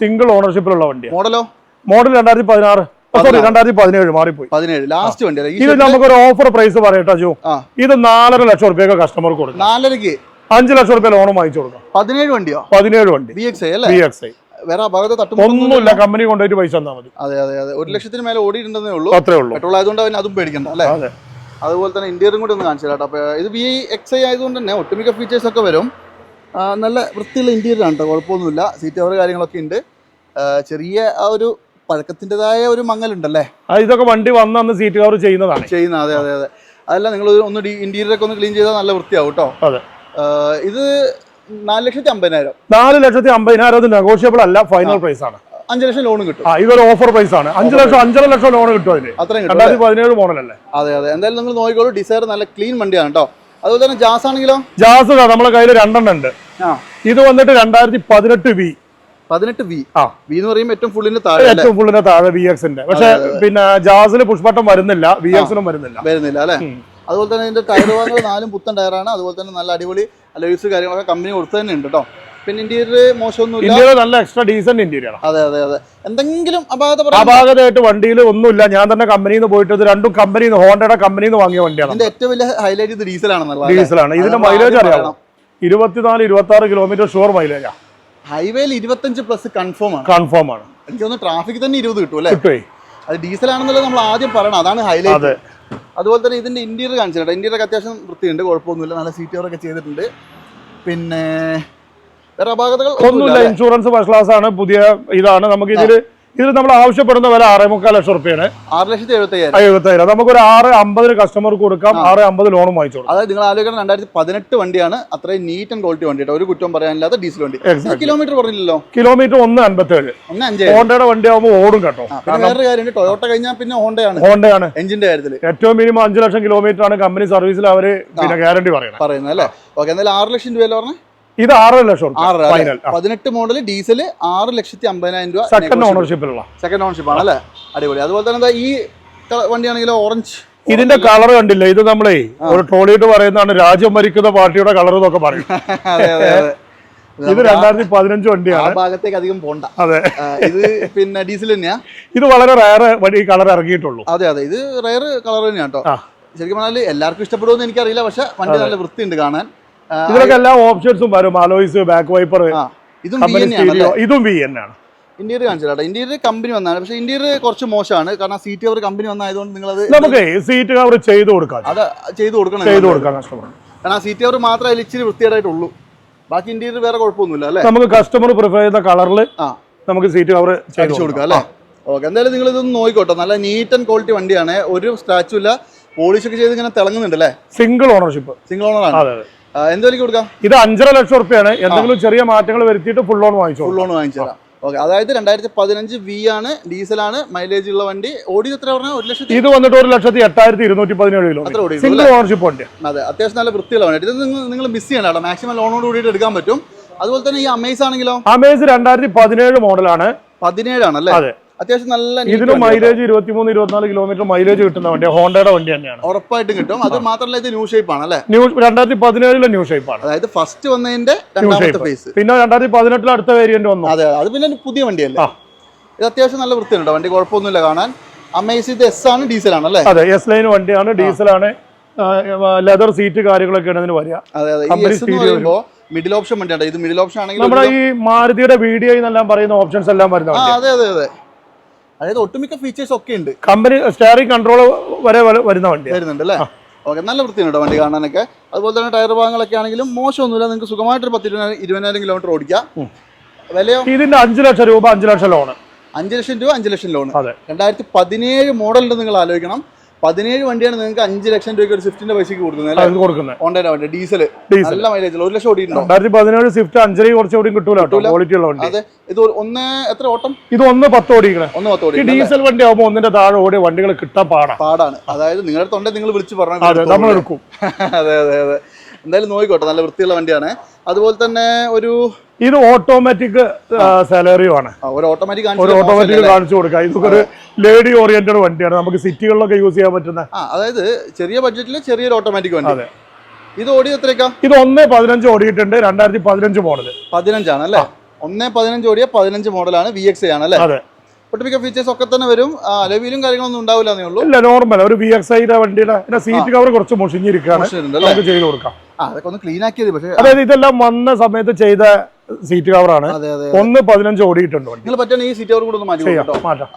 സിംഗിൾ ഓണർഷിപ്പിലുള്ള വണ്ടി മോഡലോ മോഡൽ രണ്ടായിരത്തി പതിനാറ്. സോറി രണ്ടായിരത്തി പതിനേഴ് മാറിപ്പോയി. പതിനേഴ്. ലാസ്റ്റ് വണ്ടി ഇത് നമുക്കൊരു ഓഫർ പ്രൈസ് പറയട്ടെ ജോ. ഇത് നാലര ലക്ഷം റുപ്യൊക്കെ കസ്റ്റമർക്ക് കൊടുക്കും. നാലരക്ക് അഞ്ച് ലക്ഷം റുപ്യ ലോണും വാങ്ങിച്ചു കൊടുക്കാം. പതിനേഴ് വണ്ടിയോ? പതിനേഴ് വണ്ടി. ബി എക്സ് അല്ലേ? ബി എക്സ് ഐ വേറെ തട്ടും ഒന്നുമില്ല കമ്പനി കൊണ്ടുപോയിട്ട് പൈസ തന്നാൽ മതി. അതെ അതെ അതെ. ഒരു ലക്ഷത്തിന് മേലെ ഓടിയിട്ടുണ്ടെന്നേ ഉള്ളൂ. അത്രേ ഉള്ളൂ. പെട്രോൾ ആയതുകൊണ്ട് അവന് അതും പേടിക്കണ്ട അല്ലേ? അതെ. അതുപോലെ തന്നെ ഇന്റീരിയറും കൂടി ഒന്ന് കാണിച്ചു കേട്ടോ. ഇത് വി എക്സ് ഐ ആയതുകൊണ്ട് തന്നെ ഒട്ടുമിക്ക ഫീച്ചേഴ്സ് ഒക്കെ വരും. നല്ല വൃത്തിയുള്ള ഇന്റീരിയർ ആണ് കേട്ടോ കുഴപ്പമൊന്നുമില്ല. സീറ്റ് കവർ കാര്യങ്ങളൊക്കെ ഉണ്ട്. ചെറിയ ആ ഒരു പഴക്കത്തിന്റെതായ ഒരു മങ്ങലുണ്ടല്ലേ? ഇതൊക്കെ വണ്ടി വന്ന് അന്ന് സീറ്റ് കവർ ചെയ്യുന്നതാണ്. ചെയ്യുന്ന അതെ അതെ അതെ. അതല്ല നിങ്ങൾ ഒന്ന് ഇന്റീരിയർ ഒക്കെ ഒന്ന് ക്ലീൻ ചെയ്താൽ നല്ല വൃത്തിയാവും കേട്ടോ അതെ. ഇത് നാല് ലക്ഷത്തി അമ്പതിനായിരം. നാല് ലക്ഷത്തി അമ്പതിനായിരം നെഗോഷ്യബിൾ അല്ല ഫൈനൽ പ്രൈസ് ആണ്. അഞ്ച് ലക്ഷം ലോൺ കിട്ടും. ആ ഇതൊരു ഓഫർ പ്രൈസ് ആണ്. അഞ്ച് ലക്ഷം അഞ്ചര ലക്ഷം ലോൺ കിട്ടും അതിന്. അത്രയും രണ്ടായിരത്തി പതിനേഴ് മോഡലല്ലേ അതെ അതെ. എന്തായാലും നിങ്ങൾ നോക്കിക്കോളൂ ഡിസൈർ നല്ല ക്ലീൻ വണ്ടിയാണ് കേട്ടോ അതുപോലെ തന്നെ ജാസ് ആണെങ്കിലോ? ജാസ് നമ്മളെ കയ്യിൽ രണ്ടെണ്ണം ഉണ്ട്. ഇത് വന്നിട്ട് രണ്ടായിരത്തി പതിനെട്ട് വി പതിനെട്ട് വി ആ. വി എന്ന് പറയുമ്പോൾ ഏറ്റവും ഫുള്ളിന് താഴെ ഏറ്റവും ഫുള്ളിന്റെ താഴെ വി എക്സിന്റെ പക്ഷെ പിന്നെ ജാസിൽ പുഷ്പട്ടം വരുന്നില്ല വി എക്സിനും വരുന്നില്ല. വരുന്നില്ല അല്ലേ? അതുപോലെ തന്നെ ഇതിന്റെ ടയർ ഭാഗങ്ങൾ നാലും പുത്തൻ ടയറാണ്. അതുപോലെ തന്നെ നല്ല അടിപൊളി അലോയ്സ് കാര്യങ്ങളൊക്കെ കമ്പനി കൊടുത്തു തന്നെ ഉണ്ട് കേട്ടോ പിന്നെ ഇന്റീരിയർ മോശമൊന്നുമില്ല. ഇന്റീരിയർ നല്ല എക്സ്ട്രാ ഡീസന്റ് ഇന്റീരിയർ അതെ അതെ അതെ. എന്തെങ്കിലും അപാകത അപാകതയായിട്ട് വണ്ടിയിൽ ഒന്നുമില്ല. ഞാൻ തന്നെ കമ്പനിയിൽ നിന്ന് പോയിട്ട് ഇത് രണ്ടും കമ്പനിയിൽ നിന്ന് ഹോണ്ടയുടെ കമ്പനിയിൽ നിന്ന് വാങ്ങിയ വണ്ടിയാണ്. ഇതിന്റെ ഏറ്റവും വലിയ ഹൈലൈറ്റ് ഇത് ഡീസലാണെന്നുള്ളത് ഡീസലാണ് ഇതിന്റെ മൈലേജ് അറിയാം ഇരുപത്തിനാല് ഇരുപത്തി ആറ് കിലോമീറ്റർ ഷുവർ മൈലേജാ ഹൈവേയിൽ ഇരുപത്തഞ്ച് പ്ലസ് കൺഫേം ആണ്. കൺഫേം ആണ്. എനിക്ക് തോന്നുന്നു ട്രാഫിക് തന്നെ ഇരുപത് കിട്ടും അല്ലേ? അത് ഡീസൽ ആണെന്നുള്ളത് നമ്മൾ ആദ്യം പറയണം. അതാണ് ഹൈലൈറ്റ് അതെ. അതുപോലെ തന്നെ ഇതിന്റെ ഇന്റീരിയർ കാണിച്ചിട്ടുണ്ട്. ഇന്റീരിയർ അത്യാവശ്യം വൃത്തിയുണ്ട് കുഴപ്പമൊന്നുമില്ല. നല്ല സീറ്റ് കവറൊക്കെ ചെയ്തിട്ടുണ്ട്. പിന്നെ വേറെ അപാകതകൾ ഒന്നുമില്ല ഇൻഷുറൻസ് ഫസ്റ്റ് ക്ലാസ് ആണ് പുതിയ ഇതാണ്. നമുക്ക് ഇതിൽ ഇതിൽ നമ്മൾ ആവശ്യപ്പെടുന്ന വില ആറേ മുക്കാൽ ലക്ഷം റുപ്യാണ് ആറ് ലക്ഷത്തി എഴുപത്തി എഴുപത്തയ്യായിരം. നമുക്ക് നമുക്കൊരു ആറ് അമ്പതിന് കസ്റ്റമർക്ക് കൊടുക്കാം ആറ് അമ്പത് ലോണും വാങ്ങിച്ചോളൂ അതായത് നിങ്ങൾ ആലോചിക്കണം രണ്ടായിരത്തി പതിനെട്ട് വണ്ടിയാണ് അത്രയും നീറ്റ് ആൻഡ് ക്വാളിറ്റി വണ്ടി ഒരു കുറ്റം പറയാനില്ലാത്ത ഡീസൽ വണ്ടി. കിലോമീറ്റർ പറഞ്ഞില്ലല്ലോ കിലോമീറ്റർ ഒന്ന് അൻപത്തേഴ്. ഒന്ന് അഞ്ചേ. ഹോണ്ടയുടെ വണ്ടി ആകുമ്പോൾ ഓടും കേട്ടോ. വേറെ കാര്യം കാര്യമുണ്ട് ടൊയോട്ട കഴിഞ്ഞാൽ പിന്നെ ഹോണ്ടയാണ്. ഹോണ്ടയാണ്. എഞ്ചിന്റെ കാര്യത്തിൽ ഏറ്റവും മിനിമം അഞ്ച് ലക്ഷം കിലോമീറ്റർ ആണ് കമ്പനി സർവീസിൽ അവർ പിന്നെ ഗ്യാരണ്ടി പറയുന്നത്. പറയുന്നത് അല്ലേ? ഓക്കെ എന്തായാലും ആറ് ലക്ഷം രൂപയല്ലേ പറഞ്ഞേ? ഇത് ആറ് ലക്ഷം ഫൈനൽ പതിനെട്ട് മോഡൽ ഡീസൽ ആറ് ലക്ഷത്തി അമ്പതിനായിരം രൂപ സെക്കൻഡ് ഓണർഷിപ്പിലുള്ള സെക്കൻഡ് ഓണർഷിപ്പ് ആണ് അല്ലേ? അടിപൊളി. അതുപോലെ തന്നെ ഈ വണ്ടിയാണെങ്കിലും ഓറഞ്ച് ഇതിന്റെ കളർ കണ്ടില്ല? ഇത് നമ്മളെ ഒരു ട്രോളിയിട്ട് പറയുന്നതാണ് രാജ്യം ഭരിക്കുന്ന പാർട്ടിയുടെ കളർ എന്നൊക്കെ പറയും. ഇത് രണ്ടായിരത്തി പതിനഞ്ച് വണ്ടിയാണ്. ഭാഗത്തേക്ക് അധികം പോണ്ട. അതെ. ഇത് പിന്നെ ഡീസൽ തന്നെയാ? ഇത് വളരെ റയർ വണ്ടി കളർ ഇറങ്ങിയിട്ടുള്ളൂ. അതെ അതെ. ഇത് റയർ കളർ തന്നെയാണ് കേട്ടോ ശരിക്കും പറഞ്ഞാൽ എല്ലാവർക്കും ഇഷ്ടപ്പെടുമെന്ന് എനിക്കറിയില്ല പക്ഷെ വണ്ടി നല്ല വൃത്തിയുണ്ട് കാണാൻ. ഇതിലൊക്കെ എല്ലാ ഓപ്ഷൻസും വരും. അലോയിസ് ബാക്ക് വൈപ്പർ ആ ഇതും വി എൻ ആണ്. ഇതും ഇന്റീരിയർ കാണിച്ചില്ല ഇന്റീരിയർ കമ്പനി വന്നാണ്. പക്ഷേ ഇന്റീരിയർ കുറച്ച് മോശമാണ്. കാരണം സീറ്റ് കവർ കമ്പനി വന്നായതുകൊണ്ട് നിങ്ങൾ അത് നമുക്ക് സീറ്റ് കവർ ചെയ്ത് കൊടുക്കാം. അത് ചെയ്ത് കൊടുക്കണം. ചെയ്ത് കൊടുക്കാൻ കഷ്ടമാണ് കാരണം സീറ്റ് കവർ മാത്രമേ അതിൽ ഇച്ചിരി വൃത്തിയായിട്ടുള്ളൂ ബാക്കി ഇന്റീരിയർ വേറെ കുഴപ്പമൊന്നുമില്ല അല്ലേ? നമുക്ക് കസ്റ്റമർ പ്രിഫർ ചെയ്ത കളറിൽ നമുക്ക് സീറ്റ് കവർ ചെയ്ത് കൊടുക്കാം. അല്ലേ? ഓക്കെ എന്തായാലും നിങ്ങൾ ഇതൊന്ന് നോക്കിക്കോട്ടെ. നല്ല നീറ്റ് ആൻഡ് ക്വാളിറ്റി വണ്ടിയാണ്. ഒരു സ്ക്രാച്ചും ഇല്ല. പോളിഷ് ഒക്കെ ചെയ്ത് ഇങ്ങനെ തിളങ്ങുന്നുണ്ട് അല്ലേ? സിംഗിൾ ഓണർഷിപ്പ് സിംഗിൾ ഓണർ ആണ്. കൊടുക്കാം? ഇത് അഞ്ചര ലക്ഷം റുപ്യാണ് എന്തെങ്കിലും ചെറിയ മാറ്റങ്ങൾ വരുത്തിയിട്ട് ഫുൾ ലോൺ വാങ്ങിച്ചു ഫുൾ ലോൺ വാങ്ങിച്ചു തരാം ഓക്കെ അതായത് രണ്ടായിരത്തി പതിനഞ്ച് വി ആണ് ഡീസലാണ് മൈലേജ് ഉള്ള വണ്ടി. ഓടി എത്ര പറഞ്ഞാൽ ഒരു ലക്ഷത്തി ഇത് വന്നിട്ട് ഒരു ലക്ഷത്തി എട്ടായിരത്തി ഇരുന്നൂറ്റി പതിനേഴ് കിലോ സിംഗിൾ ഓണർഷിപ്പ് വണ്ടി. അതെ അത്യാവശ്യം നല്ല വൃത്തിയുള്ള വണ്ടി. ഇത് നിങ്ങൾ നിങ്ങൾ മിസ് ചെയ്യണം കേട്ടോ. മാക്സിമം ലോണോട് കൂടിയിട്ട് എടുക്കാൻ പറ്റും. അതുപോലെ തന്നെ ഈ അമേസ് ആണെങ്കിലോ? അമേസ് രണ്ടായിരത്തി പതിനേഴ് മോഡലാണ് പതിനേഴാണ് അല്ലേ? അതെ. അത്യാവശ്യം നല്ല ഇതിന് മൈലേജ് ഇരുപത്തിമൂന്ന് ഇരുപത്തിനാല് കിലോമീറ്റർ മൈലേജ് കിട്ടുന്ന വണ്ടി ഹോണ്ടയുടെ വണ്ടി തന്നെയാണ്. ഉറപ്പായിട്ടും കിട്ടും. അത് മാത്രമല്ല ഇത് ന്യൂ ഷേപ്പ് ആണ് അല്ലേ? ന്യൂ രണ്ടായിരത്തി പതിനേഴിലെ ന്യൂ ഷേപ്പ് ആണ്. അതായത് ഫസ്റ്റ് വന്നതിന്റെ രണ്ടാമത്തെ ഫേസ് പിന്നെ രണ്ടായിരത്തി പതിനെട്ടിലെ അടുത്ത വേരിയന്റ് വന്നു. അതെ അത് പിന്നെ പുതിയ വണ്ടിയല്ലേ. ഇത് അത്യാവശ്യം നല്ല വൃത്തിയുണ്ട്. വണ്ടി കുഴപ്പമൊന്നുമില്ല കാണാൻ. അമേസ് ഇത് എസ് ആണ് ഡീസൽ ആണ് അല്ലേ? അതെ എസ് ലൈൻ വണ്ടിയാണ് ആണ്. ലെതർ സീറ്റ് കാര്യങ്ങളൊക്കെയാണ് ഇതിന് വരിക. അതെ അതെ. മിഡിൽ ഓപ്ഷൻ വണ്ടിയാണ് ഇത് മിഡിൽ ഓപ്ഷൻ ആണെങ്കിൽ നമ്മുടെ ഈ മാരുതിയുടെ വീഡിയോ എന്നെല്ലാം പറയുന്ന ഓപ്ഷൻസ് എല്ലാം വരുന്ന വണ്ടി അതെ അതെ അതെ. അതായത് ഒട്ടുമിക്ക ഫീച്ചേഴ്സ് ഒക്കെ ഉണ്ട്. കമ്പനി സ്റ്റിയറിംഗ് കൺട്രോൾ വരെ വരുന്ന വണ്ടി വരുന്നുണ്ട് അല്ലേ ഓക്കെ നല്ല വൃത്തിയാണ് കേട്ടോ വണ്ടി കാണാനൊക്കെ. അതുപോലെ തന്നെ ടയർ ഭാഗങ്ങളൊക്കെ ആണെങ്കിലും മോശമൊന്നുമില്ല. നിങ്ങൾക്ക് സുഖമായിട്ടൊരു പത്ത് ഇരുപതിനായിരം ഇരുപതിനായിരം കിലോമീറ്റർ ഓടിക്കാം. വിലയോ? ഇതിന്റെ അഞ്ച് ലക്ഷം രൂപ അഞ്ച് ലക്ഷം ലോൺ അഞ്ച് ലക്ഷം രൂപ അഞ്ച് ലക്ഷം ലോൺ രണ്ടായിരത്തി പതിനേഴ് മോഡലിൽ നിങ്ങൾ ആലോചിക്കണം. പതിനേഴ് വണ്ടിയാണ് നിങ്ങൾക്ക് അഞ്ച് ലക്ഷം രൂപയ്ക്ക് ഒരു സ്വിഫ്റ്റിന്റെ പൈസക്ക് കൊടുക്കുന്നത് കൊടുക്കുന്നത്. വണ്ടി. ഡീസൽ ഡീസൽ നല്ല മൈലേജ് ഒരു ലക്ഷം ഓടിയിട്ടുണ്ടോ? രണ്ടായിരത്തി പതിനേഴ് സ്വിഫ്റ്റ് അഞ്ചര കുറച്ചുകൂടി കിട്ടൂല കേട്ടോ. ക്വാളിറ്റി ഉള്ള വണ്ടി. അതെ. ഇത് ഒന്ന് എത്ര ഓട്ടം? ഇത് ഒന്ന് പത്ത് ഓടി ഒന്ന് പത്ത് ഓടി ഡീസൽ വണ്ടി ആകുമ്പോൾ ഒന്നിന്റെ താഴെ ഓടിയ വണ്ടികൾ കിട്ടാൻ പാടാണ് പാടാണ്. അതായത് നിങ്ങളുടെ തൊണ്ട നിങ്ങൾ വിളിച്ച് പറഞ്ഞു നമ്മൾ എടുക്കും അതെ അതെ അതെ. എന്തായാലും നോക്കിക്കോട്ടെ നല്ല വൃത്തിയുള്ള വണ്ടിയാണ്. അതുപോലെ തന്നെ ഒരു ഇത് ഓട്ടോമാറ്റിക് സാലറിയും ആണ്. ഒരു ഓട്ടോമാറ്റിക് ഒരു ഓട്ടോമാറ്റിക് കാണിച്ചു കൊടുക്കാം ഇതൊക്കെ ഒരു ലേഡി ഓറിയന്റഡ് വണ്ടിയാണ്. നമുക്ക് സിറ്റികളിലൊക്കെ യൂസ് ചെയ്യാൻ പറ്റുന്ന അതായത് ചെറിയ ബഡ്ജറ്റിൽ ചെറിയൊരു ഓട്ടോമാറ്റിക് വണ്ടി. അതെ. ഇത് ഓടി എത്രയൊക്കെ? ഇത് ഒന്ന് പതിനഞ്ച് ഓടിയിട്ടുണ്ട്. രണ്ടായിരത്തി പതിനഞ്ച് മോഡൽ പതിനഞ്ചാണ് അല്ലേ? ഒന്നേ പതിനഞ്ച് ഓടിയ പതിനഞ്ച് മോഡലാണ് വി എക്സ് ആണ് അല്ലേ? അതെ. ഒട്ടുമിക്ക ഫീച്ചേഴ്സ് ഒക്കെ തന്നെ വരും. അലവിയിലും കാര്യങ്ങളൊന്നും ഉണ്ടാവില്ല എന്നേ ഉള്ളൂ. ഇല്ല നോർമൽ ഒരു വി എക്സ് ഐയുടെ വണ്ടിയുടെ സീറ്റ് കവർ കുറച്ച് മുഷിഞ്ഞിരിക്കുകയാണ്. നമുക്ക് ചെയ്ത് കൊടുക്കാം. അതൊക്കെ ഒന്ന് ക്ലീൻ ആക്കിയത് പക്ഷേ അതായത് ഇതെല്ലാം വന്ന സമയത്ത് ചെയ്ത സീറ്റ് കവറാണ് ഒന്ന് പതിനഞ്ച് ഓടിയിട്ടുണ്ട് നിങ്ങൾ പറ്റുന്ന ഈ സീറ്റ് അവർ കൂടെ ഒന്ന് മാറ്റി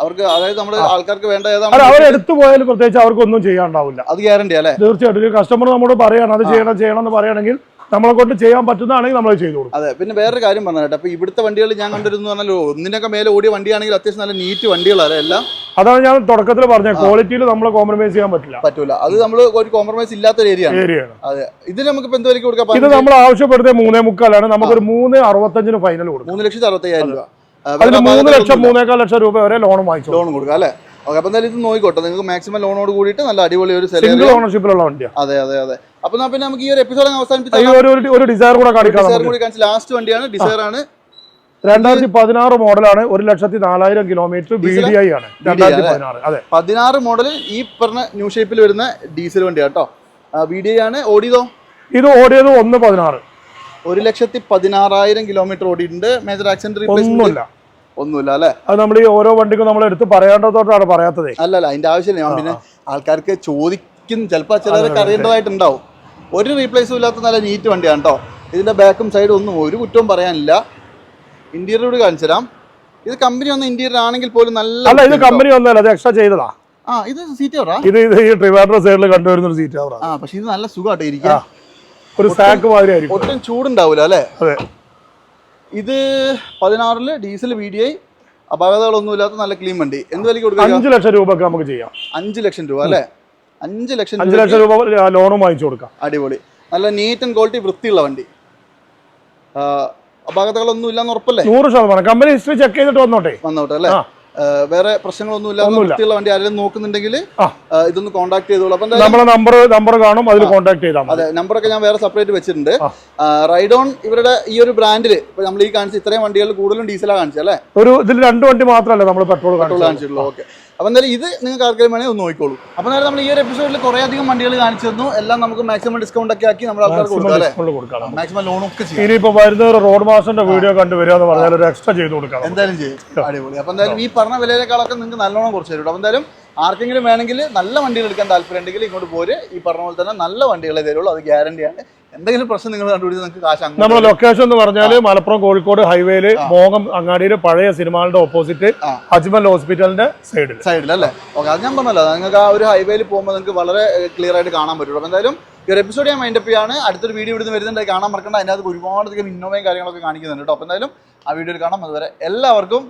അവർക്ക് അതായത് നമ്മുടെ ആൾക്കാർക്ക് വേണ്ട ഏതാണ് അവർ എടുത്തു പോയാലും പ്രത്യേകിച്ച് അവർക്കൊന്നും ചെയ്യാണ്ടാവില്ല അത് ഗ്യാരണ്ടി അല്ലേ? തീർച്ചയായിട്ടും. കസ്റ്റമർ നമ്മോട് പറയാണ് അത് ചെയ്യണം ചെയ്യണം എന്ന് പറയുകയാണെങ്കിൽ നമ്മളെ കൊണ്ട് ചെയ്യാൻ പറ്റുന്നതാണെങ്കിൽ നമ്മൾ ചെയ്തു കൊടുക്കും. അതെ പിന്നെ വേറൊരു കാര്യം പറഞ്ഞു കേട്ടോ. അപ്പൊ ഇവിടുത്തെ വണ്ടികൾ ഞാൻ കണ്ടിരുന്നു പറഞ്ഞാൽ ഒന്നിനൊക്കെ മേലെ ഓടിയ വണ്ടിയാണെങ്കിൽ അത്യാവശ്യം നല്ല നീറ്റ് വണ്ടികളല്ലേ എല്ലാം. അതാണ് ഞാൻ തുടക്കത്തിൽ പറഞ്ഞത് ക്വാളിറ്റിയിൽ നമ്മൾ കോംപ്രമൈസ് ചെയ്യാൻ പറ്റില്ല. പറ്റൂല. അത് നമ്മൾ ഒരു കോംപ്രമൈസ് ഇല്ലാത്ത ഒരു ഏരിയ ഏരിയയാണ് അതെ. ഇതിന് നമുക്ക് ഇപ്പൊ എന്ത് വിലക്ക് കൊടുക്കാം? ഇത് നമ്മൾ ആവശ്യപ്പെടുന്നത് മൂന്നേ മുക്കാലാണ്. നമുക്കൊരു മൂന്ന് അറുപത്തഞ്ചിന് ഫൈനൽ കൊടുക്കും. മൂന്ന് ലക്ഷത്തി അറുപത്തയ്യായിരം രൂപ. അതിന് മൂന്ന് ലക്ഷം മൂന്നേക്കാൽ ലക്ഷം രൂപ വരെ ലോൺ വാങ്ങിച്ചു ലോൺ കൊടുക്കാം അല്ലേ? ഓക്കെ അപ്പൊ എന്തായാലും ഇത് നോക്കിക്കോട്ടെ. നിങ്ങൾക്ക് മാക്സിമം ലോണോട് കൂടിയിട്ട് നല്ല അടിപൊളി ഒരു സിംഗിൾ ഓണർഷിപ്പിലുള്ള വണ്ടിയാണ് അതെ അതെ അതെ. അപ്പൊ പിന്നെ നമുക്ക് ഈ ഒരു എപ്പിസോഡ് ഈ അവസാനിപ്പിച്ചാൽ ഒരു ഡിസയർ കൂടെ ഡിസയർ കൂടി കാണിച്ച ലാസ്റ്റ് വണ്ടിയാണ്. ഡിസയർ ആണ്. രണ്ടായിരത്തി പതിനാറ് മോഡലാണ് ഒരു ലക്ഷത്തി നാലായിരം കിലോമീറ്റർ ബി ഡി ഐ ആണ്. രണ്ടായിരത്തി പതിനാറ് അതെ. പതിനാറ് മോഡൽ ഈ പറഞ്ഞ ന്യൂ ഷേപ്പിൽ വരുന്ന ഡീസൽ വണ്ടിയാണ് കേട്ടോ ബി ഡി ആണ്. ഓടിയതോ? ഇത് ഓടിയത് ഒന്ന് പതിനാറ്. ഒരു ലക്ഷത്തി പതിനാറായിരം കിലോമീറ്റർ ഓടിയിട്ടുണ്ട്. മേജർ ആക്സിഡന്റ് റീപ്ലേസ്മെന്റ് ഒന്നുമില്ല. ഒന്നുമില്ല അല്ലേ? അത് നമ്മൾ ഈ ഓരോ വണ്ടിക്കും നമ്മൾ എടുത്ത് പറയേണ്ടതോട്ടാണ് പറയാത്തത്. അല്ലല്ല അല്ല അതിന്റെ ആവശ്യമില്ല. ഞാൻ പിന്നെ ആൾക്കാർക്ക് ചോദിക്കും ചിലപ്പോൾ ചിലർക്ക് അറിയേണ്ടതായിട്ടുണ്ടാവും ഒരു റീപ്ലേസും ഇല്ലാത്ത നല്ല നീറ്റ് വണ്ടിയാണ് കേട്ടോ ഇതിന്റെ ബാക്കും സൈഡും ഒന്നും ഒരു കുറ്റവും പറയാനില്ല. ഇന്റീരിയർ കൂടി കാണിച്ചു തരാം. ഇത് കമ്പനി വന്ന ഇന്റീരിയർ ആണെങ്കിൽ പോലും നല്ല അല്ല ഇത് കമ്പനി ഒന്നല്ല അത് എക്സ്ട്രാ ചെയ്തതാ. ആ ഇത് സീറ്റ് കവറാ ഇത് ഇത് ഈ ട്രിവാൻഡ്രം സൈഡിൽ കണ്ടുവരുന്ന ഒരു സീറ്റ് ആ. പക്ഷേ ഇത് നല്ല സുഖമായിട്ട് ഇരിക്കാം ഒരു സാക്ക് മാതിരി ആയിരിക്കും. ഒട്ടും ചൂടുണ്ടാവില്ല അല്ലേ? അതെ. ഇത് പതിനാറിൽ ഡീസൽ വി ഡി ഐ അപകടങ്ങളൊന്നുമില്ലാത്ത നല്ല ക്ലീൻ വണ്ടി. എന്ത് വിലക്ക് കൊടുക്കുക അഞ്ച് ലക്ഷം രൂപക്ക് നമുക്ക് ചെയ്യാം. അഞ്ച് ലക്ഷം രൂപ അല്ലേ? അഞ്ച് ലക്ഷം അഞ്ച് ലക്ഷം രൂപ ലോണും വാങ്ങിച്ചു കൊടുക്കാം. അടിപൊളി. നല്ല നീറ്റ് ആൻഡ് ക്വാളിറ്റി വൃത്തിയുള്ള വണ്ടി. അപകടങ്ങളൊന്നും ഇല്ലാന്ന് ഉറപ്പല്ലേ? നൂറ് ശതമാനം. കമ്പനി ഹിസ്റ്ററി ചെക്ക് ചെയ്തിട്ട് വന്നോട്ടെ. വന്നോട്ടെ അല്ലേ? വേറെ പ്രശ്നങ്ങളൊന്നും ഇല്ലാത്ത വൃത്തിയുള്ള വണ്ടി ആരെങ്കിലും നോക്കുന്നുണ്ടെങ്കിൽ ഇതൊന്ന് കോൺടാക്ട് ചെയ്തോളൂ. അപ്പൊ നമ്മളെ നമ്പർ നമ്പർ കാണും അതിൽ കോൺടാക്ട് ചെയ്താൽ അതെ നമ്പറൊക്കെ ഞാൻ വേറെ സെപ്പറേറ്റ് വെച്ചിട്ടുണ്ട്. റൈഡ് റൈഡോൺ ഇവരുടെ ഈ ഒരു ബ്രാൻഡിൽ ഇപ്പൊ നമ്മൾ ഈ കാണിച്ച ഇത്രയും വണ്ടികൾ കൂടുതലും ഡീസലാണ് കാണിച്ചത് അല്ലേ? ഒരു ഇതിൽ രണ്ട് വണ്ടി മാത്രമല്ല നമ്മൾ പെട്രോൾ പെട്രോൾ കാണിച്ചിട്ടുള്ളൂ ഓക്കെ അപ്പൊ എന്തായാലും ഇത് നിങ്ങൾക്ക് ആർക്കെങ്കിലും വേണമെങ്കിൽ ഒന്ന് നോക്കിക്കോളൂ. അപ്പൊ നേരെ നമ്മൾ ഈ ഒരു എപ്പിസോഡിൽ കുറെ അധികം വണ്ടികൾ കാണിച്ചു തന്നു. എല്ലാം നമുക്ക് മാക്സിമം ഡിസ്കൗണ്ട് ഒക്കെ ആക്കി നമ്മൾ ആൾക്കാർ കൊടുക്കാം മാക്സിമം ലോൺ ഒക്കെ ചെയ്യും. ഇനിയിപ്പോൾ വരുന്ന ഒരു റോഡ് മാസ്റ്ററിന്റെ വീഡിയോ കണ്ടു വരിക എന്ന് പറഞ്ഞാൽ ഒരു എക്സ്ട്രാ ചെയ്ത് കൊടുക്കാം എന്തായാലും ചെയ്യും. അടിപൊളി. അപ്പോൾ എന്തായാലും ഈ പറഞ്ഞ വിലയിലേക്കാളൊക്കെ നിങ്ങൾക്ക് നല്ലോണം കുറച്ച് തരും അപ്പൊ എന്തായാലും ആർക്കെങ്കിലും വേണമെങ്കിൽ നല്ല വണ്ടികൾ എടുക്കാൻ താല്പര്യം ഉണ്ടെങ്കിൽ ഇങ്ങോട്ട് പോര്. ഈ പറഞ്ഞ പോലെ തന്നെ നല്ല വണ്ടികളെ തരുള്ളൂ. അത് ഗ്യാരണ്ടിയാണ് എന്തെങ്കിലും പ്രശ്നം നിങ്ങൾ കണ്ടുപിടിച്ച് നിങ്ങൾക്ക് കാശ് നമ്മൾ നമ്മുടെ ലൊക്കേഷൻ എന്ന് പറഞ്ഞാൽ മലപ്പുറം കോഴിക്കോട് ഹൈവേയിൽ മോങ്ങം അങ്ങാടിയിലെ പഴയ സിനിമകളുടെ ഓപ്പോസിറ്റ്. അജ്മൽ ഹോസ്പിറ്റലിന്റെ സൈഡിൽ സൈഡിൽ അല്ലേ? ഓക്കെ അത് ഞാൻ പറഞ്ഞല്ലോ. നിങ്ങൾക്ക് ആ ഒരു ഹൈവേയിൽ പോകുമ്പോൾ നിങ്ങൾക്ക് വളരെ ക്ലിയർ ആയിട്ട് കാണാൻ പറ്റുള്ളൂ. അപ്പോൾ എന്തായാലും ഈ ഒരു എപ്പിസോഡ് ഞാൻ മൈൻഡപ്പ് ചെയ്യാണ്. അടുത്തൊരു വീഡിയോ ഇവിടുന്ന് വരുന്നുണ്ട് കാണാൻ മറക്കണ്ട. അതിനകത്ത് ഒരുപാട് അധികം ഇന്നോവയും കാര്യങ്ങളൊക്കെ കാണിക്കുന്നുണ്ട് കേട്ടോ. അപ്പോൾ എന്തായാലും ആ വീഡിയോയിൽ കാണാം. അതുവരെ എല്ലാവർക്കും